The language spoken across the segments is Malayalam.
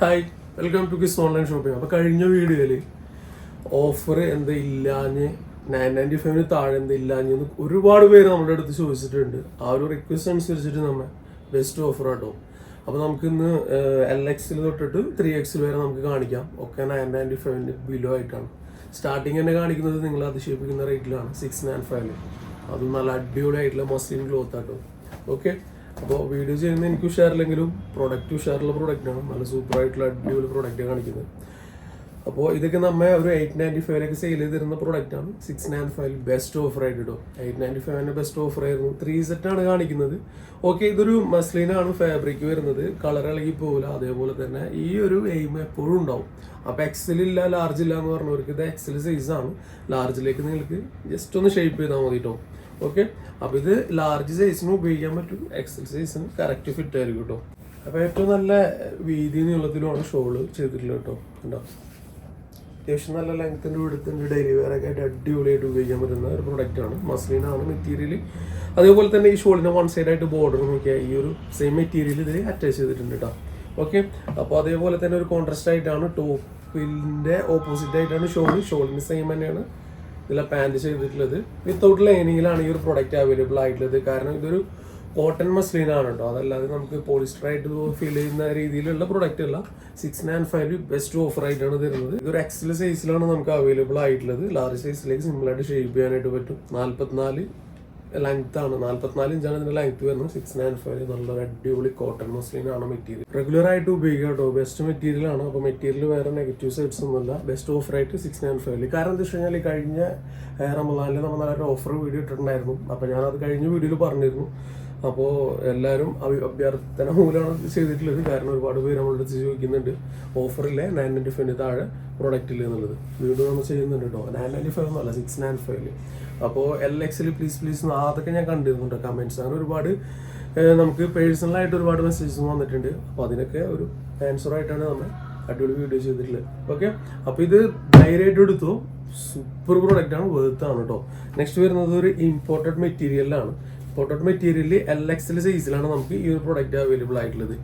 Hi welcome to Kiss online shopping അപ്പോൾ കഴിഞ്ഞ വീഡിയോയിൽ ഓഫർ എന്താ ഇല്ലാഞ്ഞ് നയൻ നയന്റി ഫൈവിന് താഴെ എന്താ ഇല്ലാഞ്ഞെന്ന് ഒരുപാട് പേര് നമ്മുടെ അടുത്ത് ചോദിച്ചിട്ടുണ്ട്. ആ ഒരു റിക്വസ്റ്റ് അനുസരിച്ചിട്ട് നമ്മൾ ബെസ്റ്റ് ഓഫർ ആട്ടോ അപ്പോൾ നമുക്കിന്ന് എൽ എക്സിൽ തൊട്ടിട്ട് ത്രീ എക്സിൽ വരെ നമുക്ക് കാണിക്കാം. ഒക്കെ നയൻ നയന്റി ഫൈവിന് ബിലോ ആയിട്ടാണ്. സ്റ്റാർട്ടിങ് തന്നെ കാണിക്കുന്നത് നിങ്ങൾ അതിശയിപ്പിക്കുന്ന റേറ്റിലാണ് സിക്സ് നയൻ ഫൈവിൽ അതും നല്ല അടിപൊളി ആയിട്ടുള്ള മസ്ലിൻ ക്ലോത്ത് ആട്ടോ ഓക്കെ അപ്പോൾ വീഡിയോ ചെയ്യുന്ന എനിക്ക് ഉഷാറില്ലെങ്കിലും പ്രൊഡക്റ്റ് ഉഷാറുള്ള പ്രൊഡക്റ്റാണ് നല്ല സൂപ്പറായിട്ടുള്ള അടിപൊളി പ്രൊഡക്റ്റാണ് കാണിക്കുന്നത്. അപ്പോൾ ഇതൊക്കെ നമ്മൾ ഒരു എയ്റ്റ് നയന്റി ഫൈവിലേക്ക് സെയിൽ ചെയ്തിരുന്ന പ്രൊഡക്റ്റാണ് six nine five best offer ആയിട്ട് ഇടും. എയ്റ്റ് നയന്റി ഫൈവിന്റെ ബെസ്റ്റ് ഓഫർ ആയിരുന്നു. ത്രീ സെറ്റാണ് കാണിക്കുന്നത്. ഓക്കെ ഇതൊരു മസ്ലിനാണ് ഫാബ്രിക് വരുന്നത്. കളർ ഇളകി പോകില്ല അതേപോലെ തന്നെ ഈ ഒരു എയിം എപ്പോഴും ഉണ്ടാവും. അപ്പോൾ എക്സൽ ഇല്ല ലാർജ് ഇല്ല എന്ന് പറഞ്ഞവർക്ക് ഇത് എക്സൽ സൈസാണ് ലാർജിലേക്ക് നിങ്ങൾക്ക് ജസ്റ്റ് ഒന്ന് ഷേപ്പ് ചെയ്താൽ മതി കേട്ടോ ഓക്കെ അപ്പോൾ ഇത് ലാർജ് സൈസിന് ഉപയോഗിക്കാൻ പറ്റും. എക്സൽ സൈസിന് കറക്റ്റ് ഫിറ്റ് ആയിരിക്കും കേട്ടോ അപ്പോൾ ഏറ്റവും നല്ല വീതി നീളത്തിലുമാണ് ഷോൾ ചെയ്തിട്ടുള്ളത് കേട്ടോ ഉണ്ടോ അത്യാവശ്യം നല്ല ലെങ്ത്തിന്റെ വിടുത്തിന്റെ ഡെയിലി വെയർ ഒക്കെ ആയിട്ട് അടിപൊളിയായിട്ട് ഉപയോഗിക്കാൻ പറ്റുന്ന ഒരു പ്രൊഡക്റ്റാണ് മസ്ലിനാണ് മെറ്റീരിയൽ അതേപോലെ തന്നെ ഈ ഷോളിന് വൺ സൈഡായിട്ട് ബോർഡർ നോക്കിയാൽ ഈ ഒരു സെയിം മെറ്റീരിയൽ ഇതിൽ അറ്റാച്ച് ചെയ്തിട്ടുണ്ട് കേട്ടോ ഓക്കെ അപ്പോൾ അതേപോലെ തന്നെ ഒരു കോൺട്രാസ്റ്റ് ആയിട്ടാണ് ടോപ്പിന്റെ ഓപ്പോസിറ്റ് ആയിട്ടാണ് ഷോൾ ഷോളിന് സെയിം തന്നെയാണ്. ഇതിലെ പാന്റ് ചെയ്തിട്ടുള്ളത്. വിത്തൗട്ട് ലൈനിങ്ങിലാണ് ഈ ഒരു പ്രൊഡക്റ്റ് അവൈലബിൾ ആയിട്ടുള്ളത്. കാരണം ഇതൊരു കോട്ടൺ മസ്ലിൻ ആണ് കേട്ടോ അതല്ലാതെ നമുക്ക് പോളിസ്റ്റർ ആയിട്ട് ഫീൽ ചെയ്യുന്ന രീതിയിലുള്ള പ്രൊഡക്റ്റ് അല്ല. Six nine five best offer ആയിട്ടാണ് തരുന്നത്. ഇതൊരു എക്സൽ സൈസിലാണ് നമുക്ക് അവൈലബിൾ ആയിട്ടുള്ളത്. ലാർജ് സൈസിലേക്ക് സിമ്പിൾ ആയിട്ട് ഷേപ്പ് ചെയ്യാനായിട്ട് പറ്റും. നാല്പത്തിനാല് ലെങ്ത് ആണ്. നാല്പത്തിനാല് ഇഞ്ചാണ് ഇതിന്റെ ലെങ്ത് വരുന്നത്. സിക്സ് നയൻ ഫൈവ് നല്ലൊരു അടിപൊളി കോട്ടൺ മസ്ലിൻ ആണ് മെറ്റീരിയൽ റെഗുലർ ആയിട്ട് ഉപയോഗിക്കാം കേട്ടോ ബെസ്റ്റ് മെറ്റീരിയൽ ആണ്. അപ്പോൾ മെറ്റീരിയൽ വേറെ നെഗറ്റീവ് സൈഡ്സ് ഒന്നുമില്ല ബെസ്റ്റ് ഓഫർ ആയിട്ട് സിക്സ് നയൻ ഫൈവിൽ കാരണം എന്താ വെച്ച് കഴിഞ്ഞാൽ കഴിഞ്ഞ റമദാനിൽ നമ്മൾ നല്ലൊരു ഓഫർ വീഡിയോ ഇട്ടിട്ടുണ്ടായിരുന്നു. അപ്പോൾ അത് കഴിഞ്ഞ വീഡിയോയിൽ പറഞ്ഞിരുന്നു. അപ്പോൾ എല്ലാവരും അഭി- അഭ്യർത്ഥന മൂലമാണ് ചെയ്തിട്ടുള്ളത്. കാരണം ഒരുപാട് പേര് നമ്മളുടെ ചോദിക്കുന്നുണ്ട്. ഓഫറിലെ നയൻ നയന്റി ഫൈവിന് താഴെ പ്രൊഡക്റ്റിൽ എന്നുള്ളത്. വീണ്ടും നമ്മൾ ചെയ്യുന്നുണ്ട് കേട്ടോ നയൻ നയന്റി ഫൈവ് എന്നല്ല സിക്സ് നയൻ ഫൈവിൽ അപ്പോൾ എൽ എക്സിൽ പ്ലീസ് പ്ലീസ് അതൊക്കെ ഞാൻ കണ്ടിരുന്നുണ്ട് കമന്റ്സ് അങ്ങനെ ഒരുപാട് നമുക്ക് പേഴ്സണലായിട്ട് ഒരുപാട് മെസ്സേജസ് വന്നിട്ടുണ്ട്. അപ്പോൾ അതിനൊക്കെ ഒരു ആൻസർ ആയിട്ടാണ് നമ്മൾ അടിപൊളി വീഡിയോ ചെയ്തിട്ടുള്ളത്. ഓക്കെ അപ്പോൾ ഇത് ധൈര്യമായിട്ട് എടുത്തു. സൂപ്പർ പ്രൊഡക്റ്റാണ് വേർത്താണ് കേട്ടോ നെക്സ്റ്റ് വരുന്നത് ഒരു ഇമ്പോർട്ടഡ് മെറ്റീരിയലാണ് ഇമ്പോർട്ടഡ് മെറ്റീരിയലിൽ എൽ എക്സൽ സൈസിലാണ് നമുക്ക് ഈ ഒരു പ്രൊഡക്റ്റ് അവൈലബിൾ ആയിട്ടുള്ളത്.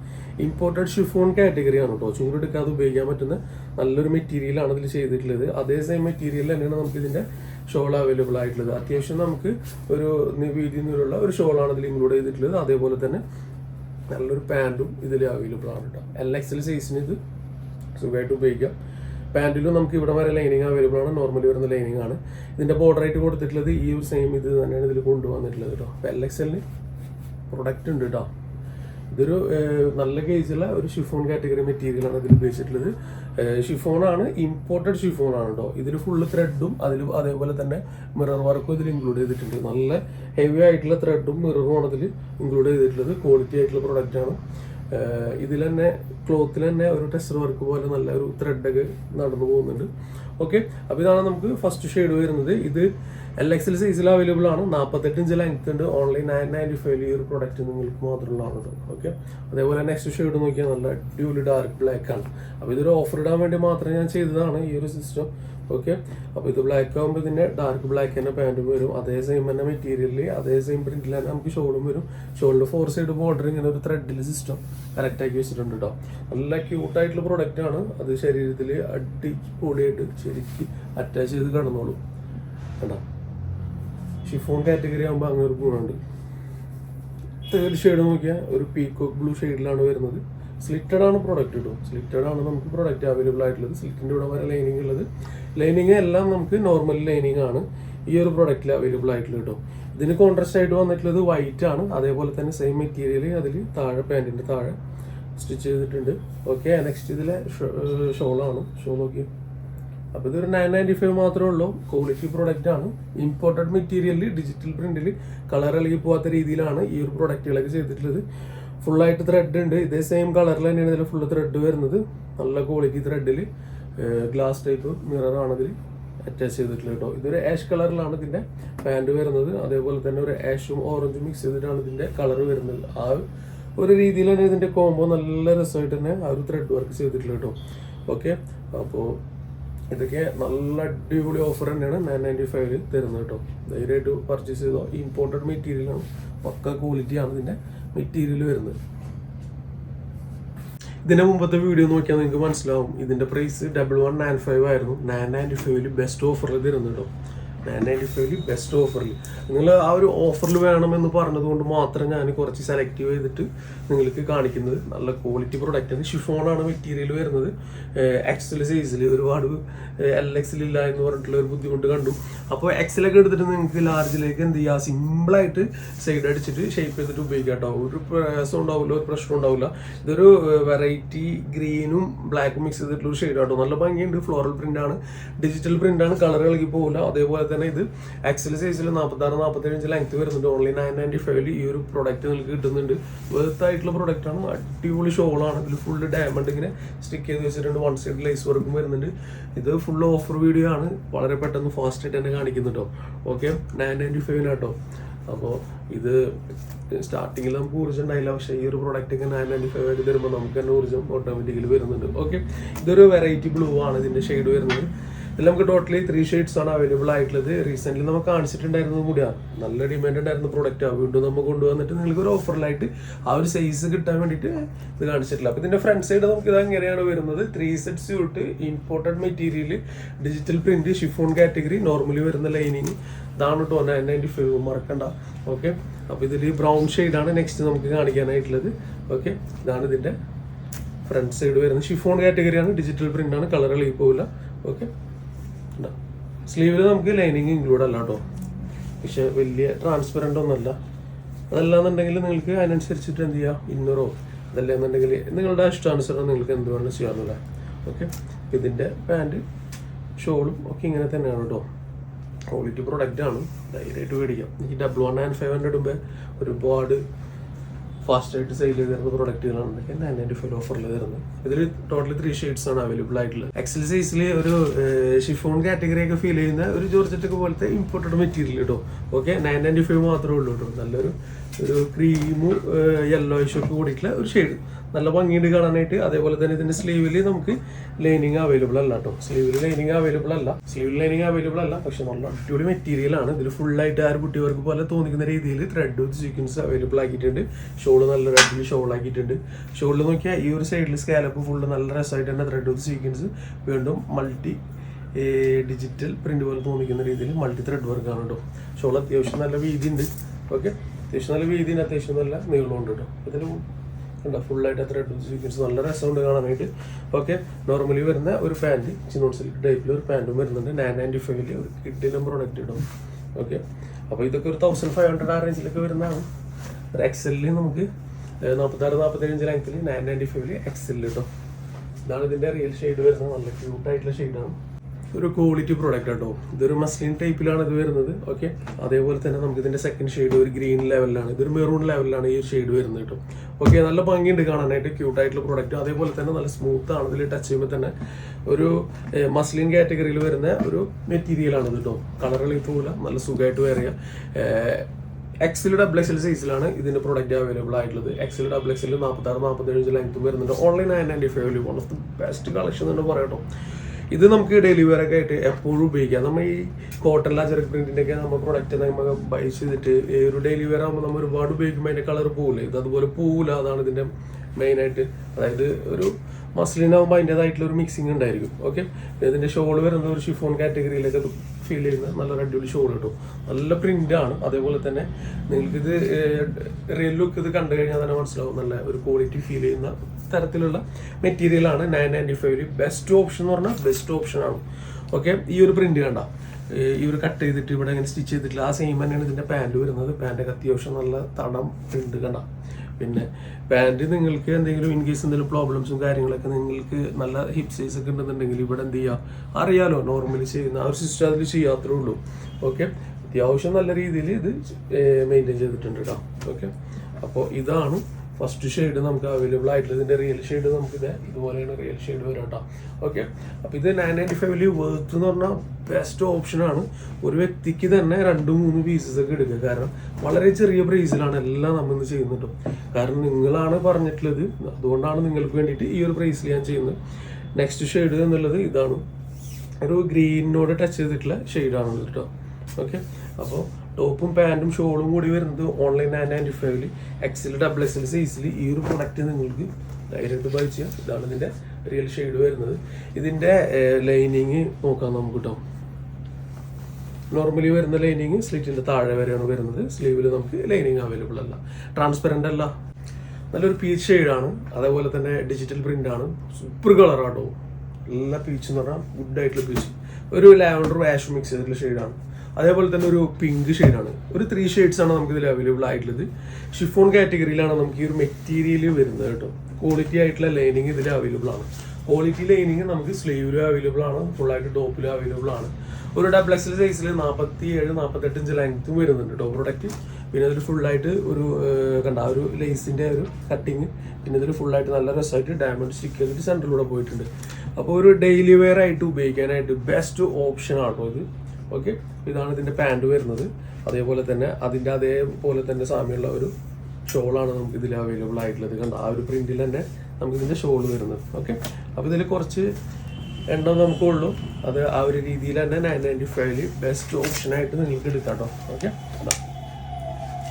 ഇമ്പോർട്ടഡ് ഷിഫോൺ കാറ്റഗറിയാണ് കേട്ടോ ചൂടെടുക്കാതെ ഉപയോഗിക്കാൻ പറ്റുന്ന നല്ലൊരു മെറ്റീരിയലാണ് ഇതിൽ ചെയ്തിട്ടുള്ളത്. അതേ മെറ്റീരിയൽ തന്നെയാണ് നമുക്ക് ഷോൾ അവൈലബിൾ ആയിട്ടുള്ളത്. അത്യാവശ്യം നമുക്ക് ഒരു വീതി നീളമുള്ള ഒരു ഷോളാണ് ഇതിൽ ഇൻക്ലൂഡ് ചെയ്തിട്ടുള്ളത്. അതേപോലെ തന്നെ നല്ലൊരു പാന്റും ഇതിൽ അവൈലബിൾ ആണ് കേട്ടോ. എൽ എക്സൽ സൈസിന് ഇത് സുഖമായിട്ട് ഉപയോഗിക്കാം. പാന്റിലും നമുക്ക് ഇവിടെ വരെ ലൈനിങ് അവൈലബിൾ ആണ്. നോർമലി വരുന്ന ലൈനിങ് ആണ്. ഇതിന്റെ ബോർഡർ ആയിട്ട് കൊടുത്തിട്ടുള്ളത് ഈ ഒരു സെയിം ഇത് തന്നെയാണ് ഇതിൽ കൊണ്ടുവന്നിട്ടുള്ളത് കേട്ടോ. അപ്പോൾ എൽ എക്സലിന് പ്രൊഡക്റ്റ് ഉണ്ട് കേട്ടോ. ഇതൊരു നല്ല കേസുള്ള ഒരു ഷിഫോൺ കാറ്റഗറി മെറ്റീരിയലാണ് ഇതിൽ ഉപയോഗിച്ചിട്ടുള്ളത് ഷിഫോൺ ആണ് ഇമ്പോർട്ടഡ് ഷിഫോൺ ആണ് കേട്ടോ ഇതിൽ ഫുള്ള് ത്രെഡും അതിൽ അതേപോലെ തന്നെ മിറർ വർക്കും ഇതിൽ ഇൻക്ലൂഡ് ചെയ്തിട്ടുണ്ട്. നല്ല ഹെവി ആയിട്ടുള്ള ത്രെഡും മിററും ആണ് ഇതിൽ ഇൻക്ലൂഡ് ചെയ്തിട്ടുള്ളത്. ക്വാളിറ്റി ആയിട്ടുള്ള പ്രൊഡക്റ്റ് ആണ്. ഇതിൽ തന്നെ ക്ലോത്തിൽ തന്നെ ഒരു ടെസ്റ്റർ വർക്ക് പോലെ നല്ല ഒരു ത്രെഡൊക്കെ നടന്നു പോകുന്നുണ്ട്. ഓക്കെ അപ്പോൾ ഇതാണ് നമുക്ക് ഫസ്റ്റ് ഷെയ്ഡ് വരുന്നത്. ഇത് എൽ എക്സൽ സൈസിൽ അവൈലബിൾ ആണ്. നാൽപ്പത്തെട്ട് ഇഞ്ച് ലെങ്ത് ഉണ്ട്. ഓൺലൈൻ നയൻ നയന്റി ഫൈവ് ഈ ഒരു പ്രൊഡക്റ്റ് നിങ്ങൾക്ക് മാത്രമുള്ളതാണ് ഓക്കെ അതേപോലെ നെക്സ്റ്റ് ഷെയ്ഡ് നോക്കിയാൽ നല്ല അടിപൊളി ഡാർക്ക് ബ്ലാക്ക് ആണ്. അപ്പോൾ ഇതൊരു ഓഫർ ഇടാൻ വേണ്ടി മാത്രം ഞാൻ ചെയ്തതാണ് ഈ ഒരു സിസ്റ്റം ഓക്കെ അപ്പോൾ ഇത് ബ്ലാക്ക് ആകുമ്പോൾ ഇതിന്റെ ഡാർക്ക് ബ്ലാക്ക് തന്നെ പാന്റും വരും. അതേ സെയിം തന്നെ മെറ്റീരിയലിൽ അതേ സെയിം പ്രിന്റിൽ തന്നെ നമുക്ക് ഷോളും വരും. ഷോളിന്റെ ഫോർ സൈഡ് ബോർഡർ ഇങ്ങനെ ഒരു ത്രെഡിൽ സിസ്റ്റം കറക്റ്റ് ആക്കി വെച്ചിട്ടുണ്ട് കേട്ടോ നല്ല ക്യൂട്ടായിട്ടുള്ള പ്രൊഡക്റ്റ് ആണ്. അത് ശരീരത്തിൽ അടിപൊളിയായിട്ട് ശരിക്ക് അറ്റാച്ച് ചെയ്ത് കിടന്നോളൂ. കേട്ടോ ഷിഫോൺ കാറ്റഗറി ആകുമ്പോൾ അങ്ങനെ ഒരു ഗുണമുണ്ട് തേർഡ് ഷെയ്ഡ് നോക്കിയാൽ ഒരു പീക്കോക്ക് ബ്ലൂ ഷെയ്ഡിലാണ് വരുന്നത്. സ്ലിറ്റഡ് ആണ് പ്രോഡക്റ്റ് കിട്ടും സ്ലിറ്റഡ് ആണ് നമുക്ക് പ്രോഡക്റ്റ് അവൈലബിൾ ആയിട്ടുള്ളത്. സ്ലിറ്റിന്റെ കൂടെ വരെ ലൈനിങ് ഉള്ളത്. ലൈനിങ് എല്ലാം നമുക്ക് നോർമൽ ലൈനിങ് ആണ് ഈ ഒരു പ്രൊഡക്റ്റിൽ അവൈലബിൾ ആയിട്ടുള്ളത് കേട്ടോ ഇതിന് കോൺട്രാസ്റ്റ് ആയിട്ട് വന്നിട്ടുള്ളത് വൈറ്റ് ആണ്. അതേപോലെ തന്നെ സെയിം മെറ്റീരിയൽ അതിൽ താഴെ പാന്റിന്റെ താഴെ സ്റ്റിച്ച് ചെയ്തിട്ടുണ്ട്. ഓക്കെ നെക്സ്റ്റ് ഇതിലെ ഷോളാണ് ഷോ നോക്കി അപ്പോൾ ഇതൊരു നയൻ നയന്റി ഫൈവ് മാത്രമേ ഉള്ളൂ. ക്വാളിറ്റി പ്രോഡക്റ്റ് ആണ്. ഇമ്പോർട്ടഡ് മെറ്റീരിയലിൽ ഡിജിറ്റൽ പ്രിന്റിൽ കളർ ഇളകി പോകാത്ത രീതിയിലാണ് ഈ ഒരു പ്രൊഡക്റ്റുകളൊക്കെ ചെയ്തിട്ടുള്ളത്. ഫുള്ളായിട്ട് ത്രെഡ് ഉണ്ട്. ഇതേ സെയിം കളറിൽ തന്നെയാണ് ഇതിൽ ഫുള്ള് ത്രെഡ് വരുന്നത്. നല്ല ക്വാളിറ്റി ത്രെഡിൽ ഗ്ലാസ് ടൈപ്പ് മിറർ ആണ് ഇതിൽ അറ്റാച്ച് ചെയ്തിട്ടുള്ളത് കേട്ടോ ഇതൊരു ആഷ് കളറിലാണ് ഇതിന്റെ പാന്റ് വരുന്നത്. അതേപോലെ തന്നെ ഒരു ആഷും ഓറഞ്ചും മിക്സ് ചെയ്തിട്ടാണ് ഇതിന്റെ കളർ വരുന്നത്. ആ ഒരു രീതിയിൽ തന്നെ ഇതിന്റെ കോംബോ നല്ല രസമായിട്ട് തന്നെ ആ ഒരു ത്രെഡ് വർക്ക് ചെയ്തിട്ടുള്ളത് കേട്ടോ ഓക്കെ അപ്പോൾ ഇതൊക്കെ നല്ല അടിപൊളി ഓഫർ തന്നെയാണ് നയൻ നയന്റി ഫൈവിൽ തരുന്നത് കേട്ടോ. ധൈര്യമായിട്ട് പർച്ചേസ് ചെയ്തോ. ഇമ്പോർട്ടഡ് മെറ്റീരിയലാണ് പക്ക ക്വാളിറ്റിയാണ് ഇതിന്റെ മെറ്റീരിയൽ വരുന്നത്. ഇതിന്റെ മുമ്പത്തെ വീഡിയോ നോക്കിയാൽ നിങ്ങൾക്ക് മനസ്സിലാവും. ഇതിന്റെ price double one nine five ആയിരുന്നു. നയൻ നയന്റി ഫൈവിൽ ബെസ്റ്റ് ഓഫറിൽ തരുന്നുണ്ടോ നയൻ നയന്റി ഫൈവിൽ ബെസ്റ്റ് ഓഫറിൽ നിങ്ങൾ ആ ഒരു ഓഫറിൽ വേണമെന്ന് പറഞ്ഞതുകൊണ്ട് മാത്രം ഞാൻ കുറച്ച് സെലക്റ്റീവ് ചെയ്തിട്ട് നിങ്ങൾക്ക് കാണിക്കുന്നത്. നല്ല ക്വാളിറ്റി പ്രൊഡക്റ്റ് ആണ്. ഷിഫോണാണ് മെറ്റീരിയൽ വരുന്നത്. എക്സൽ സൈസിൽ ഒരുപാട് എൽ എക്സിൽ ഇല്ല എന്ന് പറഞ്ഞിട്ടുള്ള ഒരു ബുദ്ധിമുട്ട് കണ്ടു. അപ്പോൾ എക്സലൊക്കെ എടുത്തിട്ട് നിങ്ങൾക്ക് ലാർജിലേക്ക് എന്ത് ചെയ്യുക സിമ്പിളായിട്ട് സൈഡ് അടിച്ചിട്ട് ഷേപ്പ് ചെയ്തിട്ട് ഉപയോഗിക്കാം കേട്ടോ ഒരു പ്രയാസം ഉണ്ടാവില്ല ഒരു പ്രശ്നം ഉണ്ടാവില്ല. ഇതൊരു വെറൈറ്റി ഗ്രീനും ബ്ലാക്കും മിക്സ് ചെയ്തിട്ടുള്ള ഷെയ്ഡ് ആട്ടോ നല്ല ഭംഗിയുണ്ട്. ഫ്ലോറൽ പ്രിന്റ് ആണ്. ഡിജിറ്റൽ പ്രിന്റ് ആണ്. കളർ ഇളകി പോകില്ല അതേപോലെ തന്നെ ഇത് എക്സൽ സൈസിൽ നാൽപ്പത്താറ് നാൽപ്പത്തേഴ് ഇഞ്ച് ലെങ്ത് വരുന്നുണ്ട്. ഓൺലൈൻ നയൻ നയന്റി ഫൈവിൽ ഈ ഒരു പ്രൊഡക്റ്റ് നിങ്ങൾക്ക് കിട്ടുന്നുണ്ട്. വെർത്ത് ആയിട്ടുള്ള പ്രൊഡക്റ്റാണ് അടിപൊളി ഷോളാണ് ഇതിൽ ഫുൾ ഡയമണ്ട് ഇങ്ങനെ സ്റ്റിക്ക് ചെയ്ത് വെച്ചിട്ടുണ്ട്. വൺ സൈഡ് ലൈസ് വർക്കും വരുന്നുണ്ട്. ഇത് ഫുൾ ഓഫർ വീഡിയോ ആണ്. വളരെ പെട്ടെന്ന് ഫാസ്റ്റ് ആയിട്ട് തന്നെ കാണിക്കുന്നുണ്ടോ ഓക്കെ നയൻ നയന്റി ഫൈവിനാട്ടോ അപ്പോൾ ഇത് സ്റ്റാർട്ടിങ്ങിൽ നമുക്ക് ഊർജം ഉണ്ടായില്ല. പക്ഷേ ഈ ഒരു പ്രോഡക്റ്റ് ഒക്കെ നയൻ നയന്റി ഫൈവ് ആയിട്ട് തരുമ്പോൾ നമുക്ക് തന്നെ ഊർജം ഓട്ടോമാറ്റിക്കലി വരുന്നുണ്ട്. ഓക്കെ ഇതൊരു വെറൈറ്റി ബ്ലൂ ആണ്. ഇതിന്റെ ഷെയ്ഡ് വരുന്നത്. ഇതിൽ നമുക്ക് ടോട്ടലി ത്രീ ഷെയ്ഡ്സ് ആണ് അവൈലബിൾ ആയിട്ടുള്ളത്. റീസെന്റ് നമുക്ക് കാണിച്ചിട്ടുണ്ടായിരുന്നത് കൂടിയാണ് നല്ല ഡിമാൻഡ് ഉണ്ടായിരുന്ന പ്രോഡക്റ്റ് ആണ് വീണ്ടും നമ്മൾ കൊണ്ടുവന്നിട്ട് നിങ്ങൾക്ക് ഒരു ഓഫറിലായിട്ട് ആ ഒരു സൈസ് കിട്ടാൻ വേണ്ടിയിട്ട് ഇത് കാണിച്ചിട്ടില്ല. അപ്പോൾ ഇതിന്റെ ഫ്രണ്ട് സൈഡ് നമുക്ക് ഇത് എങ്ങനെയാണ് വരുന്നത്. Three set suit imported material digital print chiffon category normally വരുന്ന ലൈനിങ് ഇതാണ് കേട്ടോ നയൻ നയന്റി ഫൈവ് മറക്കണ്ട ഓക്കെ അപ്പോൾ ഇതിൽ ബ്രൗൺ ആണ് നെക്സ്റ്റ് നമുക്ക് കാണിക്കാനായിട്ടുള്ളത്. ഓക്കെ ഇതാണ് ഇതിന്റെ ഫ്രണ്ട് സൈഡ് വരുന്നത്. ഷിഫോൺ കാറ്റഗറിയാണ് ഡിജിറ്റൽ പ്രിന്റ് ആണ്. കളർ പോവില്ല. ഓക്കെ സ്ലീവിൽ നമുക്ക് ലൈനിങ് ഇൻക്ലൂഡ് അല്ല കേട്ടോ പക്ഷെ വലിയ ട്രാൻസ്പെറന്റ് ഒന്നുമല്ല. അതല്ലാന്നുണ്ടെങ്കിൽ നിങ്ങൾക്ക് അതിനനുസരിച്ചിട്ട് എന്ത് ചെയ്യാം? ഇന്നറോ അതല്ല എന്നുണ്ടെങ്കിൽ നിങ്ങളുടെ ഇഷ്ടാനുസരണം നിങ്ങൾക്ക് എന്ത് വേണമെങ്കിലും ചെയ്യാവുന്നതാണ് ഓക്കെ ഇതിന്റെ പാന്റ് ഷോളും ഒക്കെ ഇങ്ങനെ തന്നെയാണ് കേട്ടോ ക്വാളിറ്റി പ്രൊഡക്റ്റ് ആണ്. ധൈര്യമായിട്ട് മേടിക്കാം. ഈ double one nine five hundred മുമ്പേ ഒരുപാട് ഫാസ്റ്റ് ആയിട്ട് സെയിൽ ചെയ്ത് തരുന്ന പ്രൊഡക്റ്റുകളാണ് നയൻ നയന്റി ഫൈവ് ഓഫറിൽ തരുന്നത്? ഇതിൽ ടോട്ടലി ത്രീ ഷെയ്ഡ്സ് ആണ് അവൈലബിൾ ആയിട്ടുള്ളത്. എക്സൽ സൈസിൽ ഒരു ഷിഫോൺ കാറ്റഗറി ഒക്കെ ഫീൽ ചെയ്യുന്ന ഒരു ജോർജറ്റ് പോലത്തെ ഇമ്പോർട്ടഡ് മെറ്റീരിയൽ കേട്ടോ ഓക്കെ നയൻ നയന്റി ഫൈവ് മാത്രമേ ഉള്ളൂ കേട്ടോ നല്ലൊരു ഒരു ക്രീമും യെല്ലോയിഷൊക്കെ കൂടിയിട്ടുള്ള ഒരു ഷെയ്ഡ് നല്ല ഭംഗിയുണ്ട് കാണാനായിട്ട്. അതേപോലെ തന്നെ ഇതിന്റെ സ്ലീവിൽ നമുക്ക് ലൈനിങ് അവൈലബിൾ അല്ല കേട്ടോ സ്ലീവിൽ ലൈനിങ് അവൈലബിൾ അല്ല. സ്ലീവിൽ ലൈനിങ് അവൈലബിൾ അല്ല പക്ഷെ നല്ല അടിപൊളി മെറ്റീരിയൽ ആണ്. ഇതിൽ ഫുൾ ആയിട്ട് ആര് കുട്ടികൾക്ക് പോലെ തോന്നിക്കുന്ന രീതിയിൽ ത്രെഡ് വിത്ത് സീക്വൻസ് അവൈലബിൾ ആക്കിയിട്ടുണ്ട്. ഷോൾ നല്ല അടിപൊളി ഷോൾ ആക്കിയിട്ടുണ്ട്. ഷോളിൽ നോക്കിയാൽ ഈ ഒരു സൈഡിൽ സ്കാലപ്പ് ഫുള്ള് നല്ല രസമായിട്ട് തന്നെ ത്രെഡ് വിത്ത് സീക്വൻസ് വീണ്ടും മൾട്ടി ഡിജിറ്റൽ പ്രിന്റ് പോലെ തോന്നിക്കുന്ന രീതിയിൽ മൾട്ടി ത്രെഡ് വർക്കാണ് കേട്ടോ ഷോൾ അത്യാവശ്യം നല്ല വീതി ഉണ്ട് ഓക്കെ അത്യാവശ്യം നല്ല വീതിന് അത്യാവശ്യം നല്ല നീളമുണ്ട് കേട്ടോ ഇതിൽ കണ്ടോ? ഫുള്ളായിട്ട് ത്രെഡ് സീക്വൻസ് നല്ല രസമുണ്ട് കാണാനായിട്ട്. ഓക്കെ നോർമലി വരുന്ന ഒരു പാന്റ് ചിനോൺ സിൽക്ക് ടൈപ്പിൽ ഒരു പാന്റും വരുന്നുണ്ട്. നയൻ നയന്റി ഫൈവിൽ ഒരു കിട്ടിയിലും പ്രോഡക്റ്റ് ഇടും ഓക്കെ അപ്പോൾ ഇതൊക്കെ ഒരു തൗസൻഡ് ഫൈവ് ഹൺഡ്രഡ് ആ റേഞ്ചിലൊക്കെ വരുന്നതാണ്. ഒരു എക്സലിൽ നമുക്ക് നാൽപ്പത്താറ് നാൽപ്പത്തഞ്ച് ലെങ്ത്തിൽ നയൻ നയന്റി ഫൈവിൽ എക്സലിൽ ഇടും ഇതാണ് ഇതിന്റെ റിയൽ ഷെയ്ഡ് വരുന്നത്. നല്ല ക്യൂട്ടായിട്ടുള്ള ഷെയ്ഡാണ് ഒരു ക്വാളിറ്റി പ്രോഡക്റ്റ് കേട്ടോ ഇതൊരു മസ്ലിൻ ടൈപ്പിലാണ് ഇത് വരുന്നത്. ഓക്കെ അതേപോലെ തന്നെ നമുക്ക് ഇതിന്റെ സെക്കൻഡ് ഷെയ്ഡ് ഒരു ഗ്രീൻ ലെവലിലാണ് ഇതൊരു മെറൂൺ ലെവലിലാണ് ഈ ഷെയ്ഡ് വരുന്നത് കേട്ടോ. ഓക്കെ നല്ല ഭംഗിയുണ്ട് കാണാനായിട്ട്. ക്യൂട്ട് ആയിട്ടുള്ള പ്രോഡക്റ്റ് അതേപോലെ തന്നെ നല്ല സ്മൂത്ത് ആണ് ഇതിൽ ടച്ച് ചെയ്യുമ്പോൾ തന്നെ. ഒരു മസ്ലിൻ കാറ്റഗറിയിൽ വരുന്ന ഒരു മെറ്റീരിയലാണ് കേട്ടോ. കളറുകൾ പോകില്ല നല്ല സുഖമായിട്ട് വേറെ എക്സിൽ ഡബിൾ എക്സൽ സൈസിലാണ് ഇതിന്റെ പ്രോഡക്റ്റ് അവൈലബിൾ ആയിട്ടുള്ളത്. എക്സിൽ ഡബിൾ എക്സിൽ നാൽപ്പത്തി ആറ് നാൽപ്പത്തേഴ് ഇഞ്ച് ലെങ്ത് വരുന്നുണ്ട്. Online nine ninety five of the best collection എന്ന് പറയട്ടോ ഇത് നമുക്ക് ഡെലിവറി ഒക്കെ ആയിട്ട് എപ്പോഴും ഉപയോഗിക്കാം. നമ്മൾ ഈ കോട്ടൺ ലാജറിക് പ്രിന്റിന്റെ ഒക്കെ നമ്മൾ പ്രൊഡക്റ്റ് നമ്മൾ ബൈ ചെയ്തിട്ട് ഒരു ഡെലിവറി ആകുമ്പോൾ നമ്മൾ ഒരുപാട് ഉപയോഗിക്കുമ്പോൾ അതിന്റെ കളർ പോകില്ല ഇത് അതുപോലെ പോകില്ല അതാണ് ഇതിന്റെ മെയിൻ ആയിട്ട്. അതായത് ഒരു മസ്ലിൻ ആകുമ്പോൾ അതിന്റെതായിട്ടുള്ള ഒരു മിക്സിംഗ് ഉണ്ടായിരിക്കും. ഓക്കെ ഇതിന്റെ ഷോൾ വരുന്ന ഒരു ഷിഫോൺ കാറ്റഗറിയിലൊക്കെ ഫീൽ ചെയ്യുന്ന നല്ലൊരു അടിപൊളി ഷോൾ കിട്ടും. നല്ല പ്രിന്റ് ആണ്. അതേപോലെ തന്നെ നിങ്ങൾക്കിത് റിയൽ ലുക്ക് ഇത് കണ്ടു കഴിഞ്ഞാൽ തന്നെ മനസ്സിലാവും. നല്ല ഒരു ക്വാളിറ്റി ഫീൽ ചെയ്യുന്ന തരത്തിലുള്ള മെറ്റീരിയലാണ് നയൻ നയന്റി ഫൈവിൽ ബെസ്റ്റ് ഓപ്ഷൻ എന്ന് പറഞ്ഞാൽ ബെസ്റ്റ് ഓപ്ഷൻ ആണ്. ഓക്കെ ഈ ഒരു പ്രിന്റ് കണ്ട. ഈ ഒരു കട്ട് ചെയ്തിട്ട് ഇവിടെ ഇങ്ങനെ സ്റ്റിച്ച് ചെയ്തിട്ടില്ല ആ സെയിം തന്നെയാണ് ഇതിന്റെ പാന്റ് വരുന്നത്. പാന്റൊക്കെ അത്യാവശ്യം നല്ല തടം പ്രിന്റ് കണ്ട. പിന്നെ പാന്റ് നിങ്ങൾക്ക് എന്തെങ്കിലും ഇൻ കേസ് എന്തെങ്കിലും പ്രോബ്ലംസും കാര്യങ്ങളൊക്കെ നിങ്ങൾക്ക് നല്ല ഹിപ് സൈസ് ഒക്കെ ഉണ്ടെന്നുണ്ടെങ്കിൽ ഇവിടെ എന്ത് ചെയ്യുക അറിയാലോ നോർമലി ചെയ്യുന്ന ആ ഒരു സിസ്റ്റം അതിൽ ചെയ്യാത്രേ ഉള്ളൂ. ഓക്കെ അത്യാവശ്യം നല്ല രീതിയിൽ ഇത് മെയിന്റെയിൻ ചെയ്തിട്ടുണ്ട് കേട്ടോ ഓക്കെ അപ്പോൾ ഇതാണ് ഫസ്റ്റ് ഷെയ്ഡ് നമുക്ക് അവൈലബിൾ ആയിട്ടുള്ള ഇതിന്റെ റിയൽ ഷെയ്ഡ് നമുക്ക് ഇത് ഇതുപോലെയാണ് റിയൽ ഷെയ്ഡ് വരും കേട്ടോ ഓക്കെ അപ്പോൾ ഇത് നയൻ നയന്റി ഫൈവിൽ വർത്ത് എന്ന് പറഞ്ഞാൽ ബെസ്റ്റ് ഓപ്ഷനാണ് ഒരു വ്യക്തിക്ക് തന്നെ രണ്ട് മൂന്ന് പീസസ് ഒക്കെ എടുക്കുക. കാരണം വളരെ ചെറിയ പ്രൈസിലാണ് എല്ലാം നമ്മൾ ഇന്ന് ചെയ്യുന്നത് കാരണം നിങ്ങളാണ് പറഞ്ഞിട്ടുള്ളത്. അതുകൊണ്ടാണ് നിങ്ങൾക്ക് വേണ്ടിയിട്ട് ഈ ഒരു പ്രൈസിൽ ഞാൻ ചെയ്യുന്നത്. നെക്സ്റ്റ് ഷെയ്ഡ് എന്നുള്ളത് ഇതാണ്. ഒരു ഗ്രീനിനോട് ടച്ച് ചെയ്തിട്ടുള്ള ഷെയ്ഡാണ് കേട്ടോ ഓക്കെ അപ്പോൾ ടോപ്പും പാന്റും ഷോളും കൂടി വരുന്നത് ഓൺലൈൻ നയൻ നയന്റി ഫൈവിൽ എക്സിൽ ഡബിൾ എക്സിൽ സൈസിൽ ഈ ഒരു പ്രൊഡക്റ്റ് നിങ്ങൾക്ക് ഡയറക്റ്റ് ബൈ ചെയ്യാം. ഇതാണ് ഇതിന്റെ റിയൽ ഷെയ്ഡ് വരുന്നത്. ഇതിന്റെ ലൈനിങ് നോക്കാം നമുക്ക് കേട്ടോ നോർമലി വരുന്ന ലൈനിങ് സ്ലിറ്റിന്റെ താഴെ വരെയാണ് വരുന്നത്. സ്ലീവിൽ നമുക്ക് ലൈനിങ് അവൈലബിൾ അല്ല. ട്രാൻസ്പെറന്റ് അല്ല. നല്ലൊരു പീച്ച് ഷെയ്ഡാണ് അതേപോലെ തന്നെ ഡിജിറ്റൽ പ്രിന്റ് ആണ്. സൂപ്പർ കളറാട്ടോ നല്ല പീച്ച് എന്ന് പറഞ്ഞാൽ ഗുഡ് ആയിട്ടുള്ള പീച്ച് ഒരു ലാവൻഡർ വാഷ് മിക്സ് ചെയ്തിട്ടുള്ള ഷെയ്ഡാണ് അതേപോലെ തന്നെ ഒരു പിങ്ക് ഷെയ്ഡാണ് ഒരു ത്രീ നമുക്ക് ഇതിൽ അവൈലബിൾ ആയിട്ടുള്ളത്. ഷിഫോൺ കാറ്റഗറിയിലാണ് നമുക്ക് ഈ ഒരു മെറ്റീരിയൽ വരുന്നത് കേട്ടോ. ക്വാളിറ്റി ആയിട്ടുള്ള ലൈനിങ് ഇതിൽ അവൈലബിൾ ആണ്. ക്വാളിറ്റി ലൈനിങ് നമുക്ക് സ്ലീവിലും അവൈലബിൾ ആണ് ഫുള്ളായിട്ട് ടോപ്പിലും അവൈലബിൾ ആണ്. ഒരു ഡബിൾ എക്സൽ സൈസിൽ നാൽപ്പത്തി ഏഴ് നാൽപ്പത്തെട്ട് ഇഞ്ച് ലെങ്ത്തും വരുന്നുണ്ട് കേട്ടോ പ്രൊഡക്റ്റ് പിന്നെ അതിൽ ഫുള്ളായിട്ട് ഒരു കണ്ട ഒരു ലേസിന്റെ ഒരു കട്ടിങ് പിന്നെ ഇതിൽ ഫുള്ളായിട്ട് നല്ല രസമായിട്ട് ഡയമണ്ട് സ്റ്റിക്ക് ചെയ്തിട്ട് സെന്ററിലൂടെ പോയിട്ടുണ്ട്. അപ്പോൾ ഒരു ഡെയിലി വെയർ ആയിട്ട് ഉപയോഗിക്കാനായിട്ട് ബെസ്റ്റ് ഓപ്ഷൻ ആട്ടോ ഇത്. ഓക്കെ ഇതാണ് ഇതിന്റെ പാന്റ് വരുന്നത്. അതേപോലെ തന്നെ അതിന്റെ അതേപോലെ തന്നെ സാമ്യമുള്ള ഒരു ഷോളാണ് നമുക്ക് ഇതിൽ അവൈലബിൾ ആയിട്ടുള്ളത്. കണ്ട? ആ ഒരു പ്രിന്റിൽ തന്നെ നമുക്ക് ഇതിന്റെ ഷോൾ വരുന്നത്. ഓക്കെ അപ്പോൾ ഇതിൽ കുറച്ച് എണ്ണം നമുക്കുള്ളൂ അത് ആ ഒരു രീതിയിൽ തന്നെ നയൻ നയന്റി ഫൈവിൽ ബെസ്റ്റ് ഓപ്ഷനായിട്ട് നിങ്ങൾക്ക് എടുക്കാം കേട്ടോ ഓക്കെ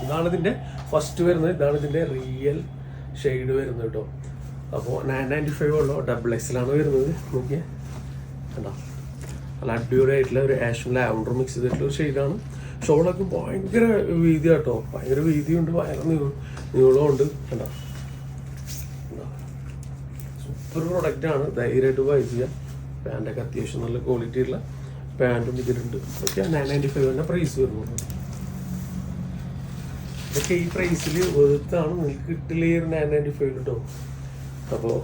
ഇതാണ് ഇതിന്റെ ഫസ്റ്റ് വരുന്നത്. ഇതാണ് ഇതിന്റെ റിയൽ ഷെയ്ഡ് വരുന്നത് കേട്ടോ അപ്പോൾ നയൻ നയന്റി ഫൈവ് ഉള്ളൂ? ഡബിൾ എക്സിലാണ് വരുന്നത്. നോക്കിയേ. കണ്ടോ? നല്ല അടിപൊളിയായിട്ടുള്ള ഒരു ആഷും ലാവൻഡർ മിക്സ് ചെയ്തിട്ടുള്ള ഒരു ഷെയ്ഡാണ് ഷോളൊക്കെ ഭയങ്കര വീതി കേട്ടോ ഭയങ്കര വീതിയുണ്ട് ഭയങ്കര നീളമുണ്ട് കണ്ടോ? സൂപ്പർ പ്രൊഡക്റ്റ് ആണ്. ധൈര്യമായിട്ട് ബൈ ചെയ്യാം. പാന്റൊക്കെ അത്യാവശ്യം നല്ല ക്വാളിറ്റി ഉള്ള പാന്റും ഇതിലുണ്ട്. ഓക്കെ നയൻ നയന്റി ഫൈവിന്റെ പ്രൈസ് വരുന്നുള്ളൂ ഇതൊക്കെ ഈ പ്രൈസിൽ വെറുത്താണ് നിങ്ങൾക്ക് കിട്ടില്ല ഈ ഒരു നയൻ നയന്റി ഫൈവ് കേട്ടോ അപ്പോൾ